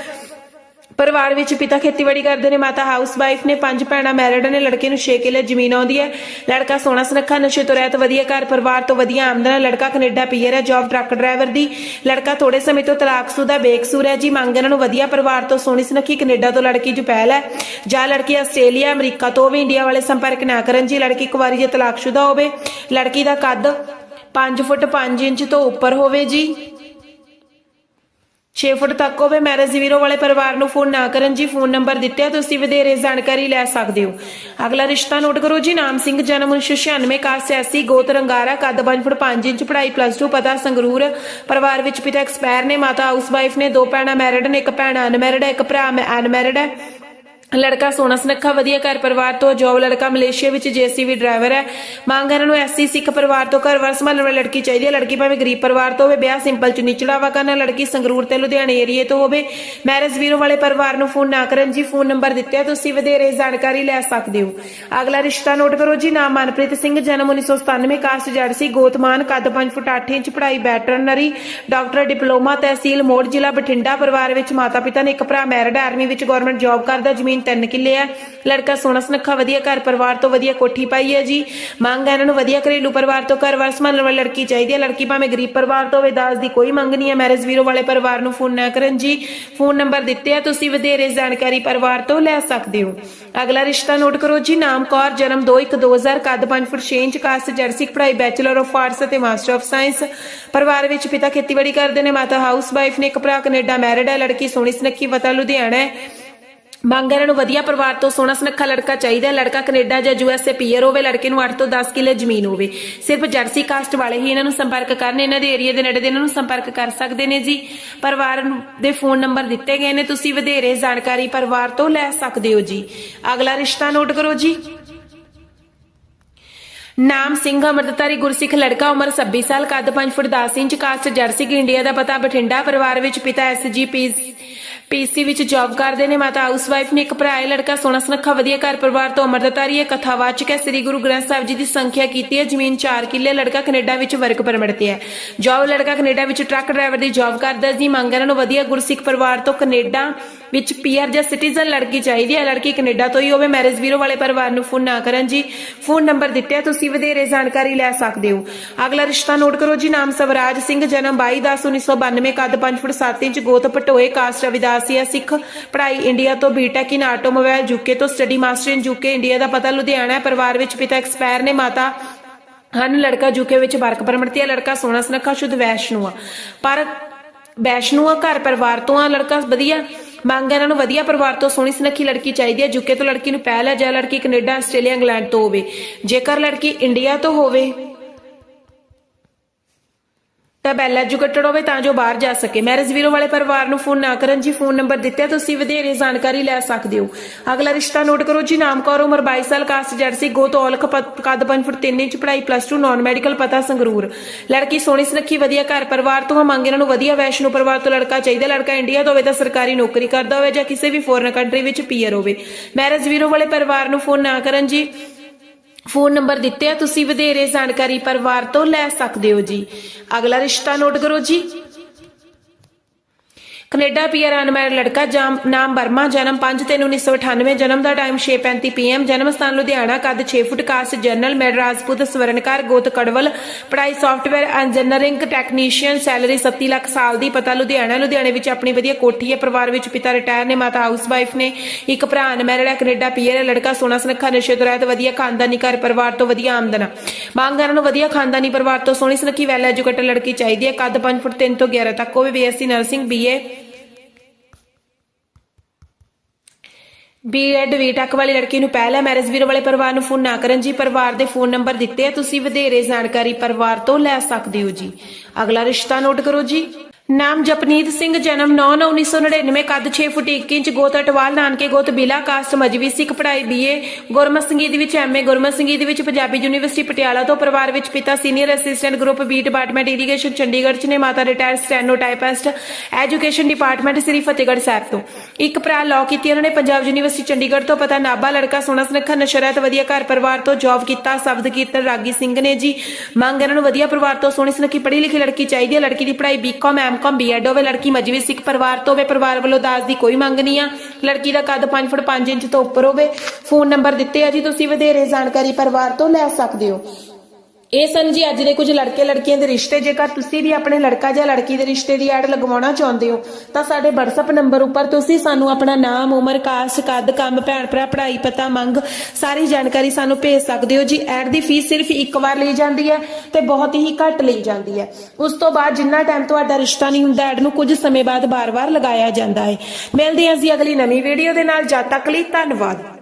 ਪਰਿਵਾਰ ਵਿੱਚ ਪਿਤਾ ਖੇਤੀਬਾੜੀ ਕਰਦੇ ਨੇ, ਮਾਤਾ ਹਾਊਸ ਵਾਈਫ ਨੇ, ਪੰਜ ਭੈਣਾਂ ਮੈਰਿਡ ਨੇ, ਲੜਕੇ ਨੂੰ 6 ਕਿੱਲੇ ਜ਼ਮੀਨ ਆਉਂਦੀ ਹੈ। ਲੜਕਾ ਸੋਹਣਾ ਸੁਨੱਖਾ, ਨਸ਼ੇ ਤੋਂ ਰਹਿਤ, ਵਧੀਆ ਘਰ ਪਰਿਵਾਰ ਤੋਂ ਵਧੀਆ ਆਮਦਨ ਲੜਕਾ ਕੈਨੇਡਾ ਪੀਅਰ ਹੈ ਜੌਬ ਟਰੱਕ ਡਰਾਈਵਰ ਦੀ। ਲੜਕਾ ਥੋੜੇ ਸਮੇਂ ਤੋਂ ਤਲਾਕਸ਼ੁਦਾ, ਬੇਕਸੂਰ ਹੈ ਜੀ, ਮੰਗ ਇਹਨਾਂ ਨੂੰ ਵਧੀਆ ਪਰਿਵਾਰ ਤੋਂ ਸੋਹਣੀ ਸੁਨੱਖੀ ਕੈਨੇਡਾ ਤੋਂ ਲੜਕੀ ਜੋ ਪਹਿਲ ਹੈ। ਜਾਂ ਲੜਕੀ ਆਸਟ੍ਰੇਲੀਆ, ਅਮਰੀਕਾ ਤੋਂ ਵੀ ਇੰਡੀਆ ਵਾਲੇ ਸੰਪਰਕ ਨਾ ਕਰਨ ਜੀ, ਲੜਕੀ ਕੁਵਾਰੀ ਜੇ ਤਲਾਕਸ਼ੁਦਾ ਹੋਵੇ, ਲੜਕੀ ਦਾ ਕੱਦ 5 ਫੁੱਟ 5 ਇੰਚ ਤੋਂ ਉੱਪਰ ਹੋਵੇ ਜੀ। 6 ਫੁੱਟ ਤੱਕ ਹੋਵੇ ਮੈਰਿਜ ਵੀਰੋ ਵਾਲੇ ਪਰਿਵਾਰ ਨੂੰ ਫੋਨ ਨਾ ਕਰਨ ਜੀ ਫੋਨ ਨੰਬਰ ਦਿੱਤੇ ਆ, ਤੁਸੀਂ ਵਧੇਰੇ ਜਾਣਕਾਰੀ ਲੈ ਸਕਦੇ ਹੋ। ਅਗਲਾ ਰਿਸ਼ਤਾ ਨੋਟ ਕਰੋ ਜੀ, ਨਾਮ ਸਿੰਘ, ਜਨਮ 1996 ਕਾਸਟ ਸਿਆਸੀ, ਗੋਤ ਰੰਗਾਰਾ, ਕੱਦ 5 ਫੁੱਟ 5 ਇੰਚ, ਪੜ੍ਹਾਈ ਪਲੱਸ 2 ਪਤਾ ਸੰਗਰੂਰ, ਪਰਿਵਾਰ ਵਿੱਚ ਪਿਤਾ ਐਕਸਪਾਇਰ ਨੇ, ਮਾਤਾ ਹਾਊਸ ਵਾਈਫ ਨੇ, ਦੋ ਭੈਣਾਂ ਮੈਰਿਡ ਨੇ, ਇੱਕ ਭੈਣ ਅਨਮੈਰਿਡ ਹੈ, ਇੱਕ ਭਰਾ ਅਨਮੈਰਿਡ ਹੈ। ਲੜਕਾ ਸੋਨਾ ਸੁਨੱਖਾ, ਵਧੀਆ ਘਰ ਪਰਿਵਾਰ ਤੋਂ ਜੋਬ ਲੜਕਾ ਮਲੇਸ਼ੀਆ ਵਿੱਚ ਜੀਸੀਬੀ ਡਰਾਈਵਰ ਹੈ। ਮੰਗ ਇਹਨਾਂ ਨੂੰ ਐਸਸੀ ਸਿੱਖ ਪਰਿਵਾਰ ਤੋਂ ਘਰ ਵਾਰ ਸੰਭਾਲਣ ਵਾਲੀ ਲੜਕੀ ਚਾਹੀਦੀ ਹੈ। ਲੜਕੀ ਭਾਵੇਂ ਗਰੀਬ ਪਰਿਵਾਰ ਤੋਂ ਹੋਵੇ, ਵਿਆਹ ਸਿੰਪਲ ਚ ਨਿਚੜਾਵਾ ਕਰਨਾ। ਲੜਕੀ ਸੰਗਰੂਰ ਤੇ ਲੁਧਿਆਣੇ ਏਰੀਏ ਤੋਂ ਹੋਵੇ ਮੈਰਿਜ ਵੀਰੋ ਵਾਲੇ ਪਰਿਵਾਰ ਨੂੰ ਫੋਨ ਨਾ ਕਰਨ ਜੀ। ਫੋਨ ਨੰਬਰ ਦਿੱਤੇ ਤੁਸੀਂ ਵਧੇਰੇ ਜਾਣਕਾਰੀ ਲੈ ਸਕਦੇ ਹੋ। ਅਗਲਾ ਰਿਸ਼ਤਾ ਨੋਟ ਕਰੋ ਜੀ, ਨਾਮ ਮਨਪ੍ਰੀਤ ਸਿੰਘ, ਜਨਮ 1997 ਕਾਸਟ ਜਰਸੀ ਗੋਤਮਾਨ, ਕੱਦ 5 ਫੁੱਟ 8 ਇੰਚ, ਪੜ੍ਹਾਈ ਵੈਟਰਨਰੀ ਡਾਕਟਰ ਡਿਪਲੋਮਾ ਤਹਿਸੀਲ ਮੋੜ, ਜ਼ਿਲ੍ਹਾ ਬਠਿੰਡਾ, ਪਰਿਵਾਰ ਵਿੱਚ ਮਾਤਾ ਪਿਤਾ ਨੇ ਇੱਕ ਭਰਾ ਮੈਰਿਡ ਆਰਮੀ ਵਿੱਚ ਗਵਰਨਮੈਂਟ ਜੌਬ ਕਰਦਾ, ਜ਼ਮੀਨ 3 ਕਿੱਲੇ ਆ। ਲੜਕਾ ਸੋਹਣਾ ਸੁਨੱਖਾ, ਵਧੀਆ ਘਰ ਪਰਿਵਾਰ ਤੋਂ ਵਧੀਆ ਕੋਠੀ ਪਾਈ ਹੈ ਜੀ। ਮੰਗ ਹੈ ਇਹਨਾਂ ਨੂੰ ਵਧੀਆ ਘਰੇਲੂ ਪਰਿਵਾਰ ਤੋਂ ਘਰ ਵਾਰ ਸੰਭਾਲਣ ਵਾਲੀ ਲੜਕੀ ਚਾਹੀਦੀ ਹੈ। ਲੜਕੀ ਭਾਵੇਂ ਗਰੀਬ ਪਰਿਵਾਰ ਤੋਂ ਹੋਵੇ, ਦਾਜ ਦੀ ਕੋਈ ਮੰਗ ਨਹੀਂ ਹੈ। ਮੈਰਿਜ ਵੀਰੋ ਵਾਲੇ ਪਰਿਵਾਰ ਨੂੰ ਫੋਨ ਨਾ ਕਰਨ ਜੀ। ਫੋਨ ਨੰਬਰ ਦਿੱਤੇ ਆ, ਤੁਸੀਂ ਵਧੇਰੇ ਜਾਣਕਾਰੀ ਪਰਿਵਾਰ ਤੋਂ ਲੈ ਸਕਦੇ ਹੋ। ਅਗਲਾ ਰਿਸ਼ਤਾ ਨੋਟ ਕਰੋ ਜੀ। ਨਾਮ ਕੌਰ, ਜਨਮ 21 ਕੱਦ 5 ਫੁੱਟ 6 ਇੰਚ, ਕਾਸਟ ਜਰਸੀ ਪੜ੍ਹਾਈ, ਬੈਚਲਰ ਆਫ ਆਰਟਸ ਅਤੇ ਮਾਸਟਰ ਆਫ ਸਾਇੰਸ। ਪਰਿਵਾਰ ਵਿੱਚ ਪਿਤਾ ਖੇਤੀਬਾੜੀ ਕਰਦੇ ਨੇ, ਮਾਤਾ ਹਾਊਸ ਵਾਈਫ ਨੇ, ਇੱਕ ਭਰਾ ਕੈਨੇਡਾ ਮੈਰਿਡ ਹੈ। ਲੜਕੀ ਸੋਹਣੀ ਸੁਨੱਖੀ ਵਤਾ ਲੁਧਿਆਣਾ ਹੈ। ਮੰਗ ਨੂੰ ਵਧੀਆ ਪਰਿਵਾਰ ਤੋਂ ਸੋਹਣਾ ਸੁਨੱਖਾ ਲੜਕਾ ਚਾਹੀਦਾ ਲੜਕਾ ਕੈਨੇਡਾ ਜਾਂ ਯੂਐਸਏ ਪੀਅਰ ਹੋਵੇ, ਲੜਕੇ ਨੂੰ 8 ਤੋਂ 10 ਕਿੱਲੇ ਜ਼ਮੀਨ ਹੋਵੇ। ਸਿਰਫ ਜਰਸੀ ਕਾਸਟ ਵਾਲੇ ਹੀ ਇਹਨਾਂ ਨੂੰ ਸੰਪਰਕ ਕਰਨ, ਇਹਨਾਂ ਦੇ ਏਰੀਆ ਦੇ ਨੇੜੇ ਦੇ ਇਹਨਾਂ ਨੂੰ ਸੰਪਰਕ ਕਰ ਸਕਦੇ ਨੇ ਜੀ। ਪਰਿਵਾਰ ਦੇ ਫੋਨ ਨੰਬਰ ਦਿੱਤੇ ਗਏ ਨੇ, ਤੁਸੀਂ ਵਧੇਰੇ ਜਾਣਕਾਰੀ ਪਰਿਵਾਰ ਤੋਂ ਲੈ ਸਕਦੇ ਹੋ ਜੀ। ਅਗਲਾ ਰਿਸ਼ਤਾ ਨੋਟ ਕਰੋ ਜੀ। ਨਾਮ ਸਿੰਘ ਅਮਰਤਧਾਰੀ ਗੁਰਸਿੱਖ, ਲੜਕਾ ਉਮਰ 26 ਸਾਲ, ਕੱਦ 5 ਫੁੱਟ 10 ਇੰਚ, ਕਾਸਟ ਜਰਸੀ, ਇੰਡੀਆ ਦਾ ਪਤਾ ਬਠਿੰਡਾ, ਪਰਿਵਾਰ ਵਿੱਚ ਪਿਤਾ ਐਸਜੀਪੀ ਪੀਸੀ ਵਿੱਚ ਜੌਬ ਕਰਦੇ ਨੇ, ਮਾਤਾ ਹਾਊਸ ਵਾਈਫ ਨੇ ਇੱਕ ਭਰਾ ਹੈ ਲੜਕਾ ਸੋਹਣਾ ਸੁਨੱਖਾ, ਵਧੀਆ ਘਰ ਪਰਿਵਾਰ ਤੋਂ ਅਮਰਦਤਾਰੀ ਹੈ। ਕਥਾਵਾਚਕ ਹੈ। ਸ੍ਰੀ ਗੁਰੂ ਗ੍ਰੰਥ ਸਾਹਿਬ ਜੀ ਦੀ ਸੰਖਿਆ ਕੀਤੀ ਹੈ। ਜ਼ਮੀਨ 4 ਕਿੱਲੇ, ਲੜਕਾ ਕੈਨੇਡਾ ਵਿੱਚ ਵਰਕ ਪਰਮਿਟ ਤੇ ਹੈ। ਜੌਬ ਲੜਕਾ ਕੈਨੇਡਾ ਵਿੱਚ ਟਰੱਕ ਡਰਾਈਵਰ ਦੀ ਜੌਬ ਕਰਦਾ ਜੀ ਮੰਗ ਨੂੰ ਵਧੀਆ ਗੁਰਸਿੱਖ ਪਰਿਵਾਰ ਤੋਂ ਕੈਨੇਡਾ ਵਿੱਚ ਪੀਆਰ ਜਾਂ ਸਿਟੀਜ਼ਨ ਲੜਕੀ ਚਾਹੀਦੀ ਹੈ। ਲੜਕੀ ਕੈਨੇਡਾ ਤੋਂ ਹੀ ਹੋਵੇ ਮੈਰਿਜ ਵੀਰੋ ਵਾਲੇ ਪਰਿਵਾਰ ਨੂੰ ਫੋਨ ਨਾ ਕਰਨ ਜੀ। ਫੋਨ ਨੰਬਰ ਦਿੱਤੇ ਤੁਸੀਂ ਵਧੇਰੇ ਜਾਣਕਾਰੀ ਲੈ ਸਕਦੇ ਹੋ। ਅਗਲਾ ਰਿਸ਼ਤਾ ਨੋਟ ਕਰੋ ਜੀ, ਨਾਮ ਸਵਰਾਜ ਸਿੰਘ, ਜਨਮ 22/10/1992 ਕੱਦ 5 ਫੁੱਟ 7 ਇੰਚ, ਗੋਤ ਪਟੋਏ, ਕਾਸਟ ਰਵਿਦਾਸੀ ਹੈ ਸਿੱਖ ਪੜ੍ਹਾਈ ਇੰਡੀਆ ਤੋਂ ਬੀਟੈਕ ਇਨ ਆਟੋਮੋਬਾਈਲ ਯੂਕੇ ਤੋਂ study master in UK India ਦਾ ਪਤਾ ਲੁਧਿਆਣਾ ਹੈ। ਪਰਿਵਾਰ ਵਿੱਚ ਪਿਤਾ ਐਕਸਪਾਇਰ ਨੇ, ਮਾਤਾ ਹਨ, ਲੜਕਾ ਯੂਕੇ ਵਿੱਚ ਵਰਕ ਪਰਮਿਟ ਤੇ ਹੈ, ਲੜਕਾ ਸੋਹਣਾ ਸੁਨੱਖਾ, ਸ਼ੁੱਧ ਵੈਸ਼ਨੂ ਆ। ਪਰ ਵੈਸ਼ਨੂ ਆ ਘਰ ਪਰਿਵਾਰ ਤੋਂ ਆ, ਲੜਕਾ ਵਧੀਆ ਮੰਗ ਇਹਨਾਂ ਨੂੰ ਵਧੀਆ ਪਰਿਵਾਰ ਤੋਂ ਸੋਹਣੀ ਸੁਨੱਖੀ ਲੜਕੀ ਚਾਹੀਦੀ ਹੈ। ਯੂਕੇ ਤੋਂ ਲੜਕੀ ਨੂੰ ਪਹਿਲ ਹੈ, ਜਾਂ ਲੜਕੀ ਕੈਨੇਡਾ, ਆਸਟ੍ਰੇਲੀਆ, ਇੰਗਲੈਂਡ ਤੋਂ ਹੋਵੇ। ਜੇਕਰ ਲੜਕੀ ਇੰਡੀਆ ਤੋਂ ਹੋਵੇ ਤਾਂ ਵੈਲ ਐਜੂਕੇਟਡ ਹੋਵੇ ਤਾਂ ਜੋ ਬਾਹਰ ਜਾ ਸਕੇ। ਮੈਰਿਜ ਵੀਰੋ ਵਾਲੇ ਪਰਿਵਾਰ ਨੂੰ ਫੋਨ ਨਾ ਕਰਨ ਜੀ, ਫੋਨ ਨੰਬਰ ਦਿੱਤੇ ਤੁਸੀਂ ਵਧੇਰੇ ਜਾਣਕਾਰੀ ਲੈ ਸਕਦੇ ਹੋ। ਅਗਲਾ ਰਿਸ਼ਤਾ ਨੋਟ ਕਰੋ ਜੀ, ਨਾਮ ਕੌਰ, ਉਮਰ 22 ਸਾਲ, ਕਾਸਟ ਜਰਸੀ ਗੋਤ ਔਲਖ ਕੱਦ 5 ਫੁੱਟ 3 ਇੰਚ, ਪੜ੍ਹਾਈ ਪਲੱਸ 2 ਨਾਨ ਮੈਡੀਕਲ ਪਤਾ ਸੰਗਰੂਰ। ਲੜਕੀ ਸੋਹਣੀ ਸੁਨੱਖੀ, ਵਧੀਆ ਘਰ ਪਰਿਵਾਰ ਤੋਂ ਮੰਗ ਇਹਨਾਂ ਨੂੰ ਵਧੀਆ ਵੈਸ਼ਨੂ ਪਰਿਵਾਰ ਤੋਂ ਲੜਕਾ ਚਾਹੀਦਾ, ਲੜਕਾ ਇੰਡੀਆ ਤੋਂ ਹੋਵੇ ਤਾਂ ਸਰਕਾਰੀ ਨੌਕਰੀ ਕਰਦਾ ਹੋਵੇ ਜਾਂ ਕਿਸੇ ਵੀ ਫੋਰਨ ਕੰਟਰੀ ਵਿੱਚ ਪੀਅਰ ਹੋਵੇ। ਮੈਰਿਜ ਵੀਰੋ ਵਾਲੇ ਪਰਿਵਾਰ ਨੂੰ ਫੋਨ ਨਾ ਕਰਨ ਜੀ। ਫੋਨ ਨੰਬਰ ਦਿੱਤੇ ਆ, ਤੁਸੀਂ ਵਧੇਰੇ ਜਾਣਕਾਰੀ ਪਰਿਵਾਰ ਤੋਂ ਲੈ ਸਕਦੇ ਹੋ ਜੀ। ਅਗਲਾ ਰਿਸ਼ਤਾ ਨੋਟ ਕਰੋ ਜੀ। ਕੈਨੇਡਾ ਪੀਆਰ ਅਨਮੈਰਿਡ ਲੜਕਾ ਜਾਮ- ਨਾਮ ਵਰਮਾ, ਜਨਮ 5/3/1998 ਜਨਮ ਦਾ ਟਾਈਮ 6:35 ਪੀਐਮ ਜਨਮ ਸਥਾਨ ਲੁਧਿਆਣਾ, ਕੱਦ 6 ਫੁੱਟ ਕਾਸਟ ਜਨਰਲ ਮੈਡ ਰਾਜਪੂਤ ਸਵਰਨਕਾਰ ਗੋਤ ਕੜਵਲ ਪੜਾਈ software engineering technician salary 37 lakh ਸਾਲ ਦੀ, ਪਤਾ ਲੁਧਿਆਣਾ, ਲੁਧਿਆਣੇ ਵਿੱਚ ਆਪਣੀ ਵਧੀਆ ਕੋਠੀ ਹੈ, ਪਰਿਵਾਰ ਵਿੱਚ ਪਿਤਾ ਰਿਟਾਇਰ ਨੇ, ਮਾਤਾ ਹਾਊਸਵਾਈਫ਼ ਨੇ, ਇੱਕ ਭਰਾ ਅਨਮੈਰਿਡ ਹੈ, ਕੈਨੇਡਾ ਪੀਆਰ ਹੈ, ਲੜਕਾ ਸੋਹਣਾ ਸੁਨੱਖਾ, ਨਸ਼ੇ ਤੋਂ ਰਹਿਤ, ਵਧੀਆ ਖਾਨਦਾਨੀ ਘਰ ਪਰਿਵਾਰ ਤੋਂ ਵਧੀਆ ਆਮਦਨ ਆ। ਨੂੰ ਵਧੀਆ ਖਾਨਦਾਨੀ ਪਰਿਵਾਰ ਤੋਂ ਸੋਹਣੀ ਸੁਨੱਖੀ ਵੈਲ ਐਜੂਕੇਟਡ ਲੜਕੀ ਚਾਹੀਦੀ ਹੈ, ਕੱਦ 5 ਫੁੱਟ 3 ਤੋਂ 11 ਤੱਕ ਹੋਵੇ ਬੀਐਸਸੀ ਨਰਸਿੰਗ ਬੀਏ ਬੀਐਡ ਵੀਟੈਕ ਵਾਲੀ ਲੜਕੀ ਨੂੰ ਪਹਿਲਾ ਮੈਰਿਜ ਵੀਰੋ ਵਾਲੇ ਪਰਿਵਾਰ ਨੂੰ ਫੋਨ ਨਾ ਕਰਨ ਜੀ, ਪਰਿਵਾਰ ਦੇ ਫੋਨ ਨੰਬਰ ਦਿੱਤੇ ਆ, ਤੁਸੀਂ ਵਧੇਰੇ ਜਾਣਕਾਰੀ ਪਰਿਵਾਰ ਤੋਂ ਲੈ ਸਕਦੇ ਹੋ ਜੀ। ਅਗਲਾ ਰਿਸ਼ਤਾ ਨੋਟ ਕਰੋ ਜੀ। ਨਾਮ ਜਪਨੀਤ ਸਿੰਘ, ਜਨਮ 9/9/1999 ਕੱਦ 6 ਫੁੱਟ 1 ਇੰਚ, ਗੋਤ ਅਟਵਾਲ, ਨਾਨਕੇ ਗੋਤ ਬਿਲਾ, ਕਾਸਟ ਮਜਵੀ ਸਿੱਖ ਪੜ੍ਹਾਈ ਬੀਏ ਗੁਰਮਤ ਸੰਗੀਤ ਵਿੱਚ ਐਮਏ ਗੁਰਮਤ ਸੰਗੀਤ ਵਿੱਚ ਪੰਜਾਬੀ ਯੂਨੀਵਰਸਿਟੀ ਪਟਿਆਲਾ ਤੋਂ ਪਰਿਵਾਰ ਵਿੱਚ ਪਿਤਾ senior assistant group B department irrigation Chandigarh ਚ ਨੇ, ਮਾਤਾ retire stenotypist education department Sri Fatehgarh Sahib ਤੋਂ। ਇੱਕ ਭਰਾ ਲਾਅ ਕੀਤੀ ਉਹਨਾਂ ਨੇ, ਪੰਜਾਬ ਯੂਨੀਵਰਸਿਟੀ ਚੰਡੀਗੜ੍ਹ ਤੋਂ ਪਤਾ ਨਾਬਾ ਲੜਕਾ ਸੋਹਣਾ ਸੁਨੱਖਾ, ਨਸ਼ਰਤ ਵਧੀਆ ਘਰ ਪਰਿਵਾਰ ਤੋਂ ਜੌਬ ਕੀਤਾ, ਸ਼ਬਦ ਕੀਰਤਨ ਰਾਗੀ ਸਿੰਘ ਨੇ ਜੀ। ਮੰਗ ਇਹਨਾਂ ਨੂੰ ਵਧੀਆ ਪਰਿਵਾਰ ਤੋਂ ਸੋਹਣੀ ਸੁਨੱਖੀ ਪੜ੍ਹੀ ਲਿਖੀ ਲੜਕੀ ਚਾਹੀਦੀ ਹੈ, ਲੜਕੀ ਦੀ ਪੜ੍ਹਾਈ ਬੀਕਾਮ ਐਮਕਾਮ ਬੀਐਡ ਹੋਵੇ, ਲੜਕੀ ਮਜਬੀ ਸਿੱਖ ਪਰਿਵਾਰ ਤੋਂ ਹੋਵੇ, ਪਰਿਵਾਰ ਵੱਲੋਂ ਦਾਜ ਦੀ ਕੋਈ ਮੰਗ ਨਹੀਂ ਆ। ਲੜਕੀ ਦਾ ਕੱਦ 5 ਫੁੱਟ 5 ਇੰਚ ਤੋਂ ਉੱਪਰ ਹੋਵੇ, ਫੋਨ ਨੰਬਰ ਦਿੱਤੇ ਆ ਜੀ, ਤੁਸੀਂ ਵਧੇਰੇ ਜਾਣਕਾਰੀ ਪਰਿਵਾਰ ਤੋਂ ਲੈ ਸਕਦੇ ਹੋ। ਇਹ ਸਨ ਜੀ, ਅੱਜ ਦੇ ਕੁਝ ਲੜਕੇ ਲੜਕੀਆਂ ਦੇ ਰਿਸ਼ਤੇ। ਜੇਕਰ ਤੁਸੀਂ ਵੀ ਆਪਣੇ ਲੜਕਾ ਜਾਂ ਲੜਕੀ ਦੇ ਰਿਸ਼ਤੇ ਦੀ ਐਡ ਲਗਵਾਉਣਾ ਚਾਹੁੰਦੇ ਹੋ, ਤਾਂ ਸਾਡੇ WhatsApp ਨੰਬਰ ਉੱਪਰ ਤੁਸੀਂ ਸਾਨੂੰ ਆਪਣਾ ਨਾਮ, ਉਮਰ, ਕਾਸਟ, ਕੱਦ, ਕੰਮ, ਭੈਣ, ਭਰਾ, ਪੜ੍ਹਾਈ, ਪਤਾ, ਮੰਗ ਸਾਰੀ ਜਾਣਕਾਰੀ ਸਾਨੂੰ ਭੇਜ ਸਕਦੇ ਹੋ ਜੀ। ਐਡ ਦੀ ਫੀਸ ਸਿਰਫ ਇੱਕ ਵਾਰ ਲਈ ਜਾਂਦੀ ਹੈ ਤੇ ਬਹੁਤ ਹੀ ਘੱਟ ਲਈ ਜਾਂਦੀ ਹੈ। ਉਸ ਤੋਂ ਬਾਅਦ ਜਿੰਨਾ ਟਾਈਮ ਤੁਹਾਡਾ ਰਿਸ਼ਤਾ ਨਹੀਂ ਹੁੰਦਾ, ਐਡ ਨੂੰ ਕੁਝ ਸਮੇਂ ਬਾਅਦ ਬਾਰ-ਬਾਰ ਲਗਾਇਆ ਜਾਂਦਾ ਹੈ। ਮਿਲਦੇ ਹਾਂ ਜੀ ਅਗਲੀ ਨਵੀਂ ਵੀਡੀਓ ਦੇ ਨਾਲ। ਜਦ ਤੱਕ ਲਈ ਧੰਨਵਾਦ।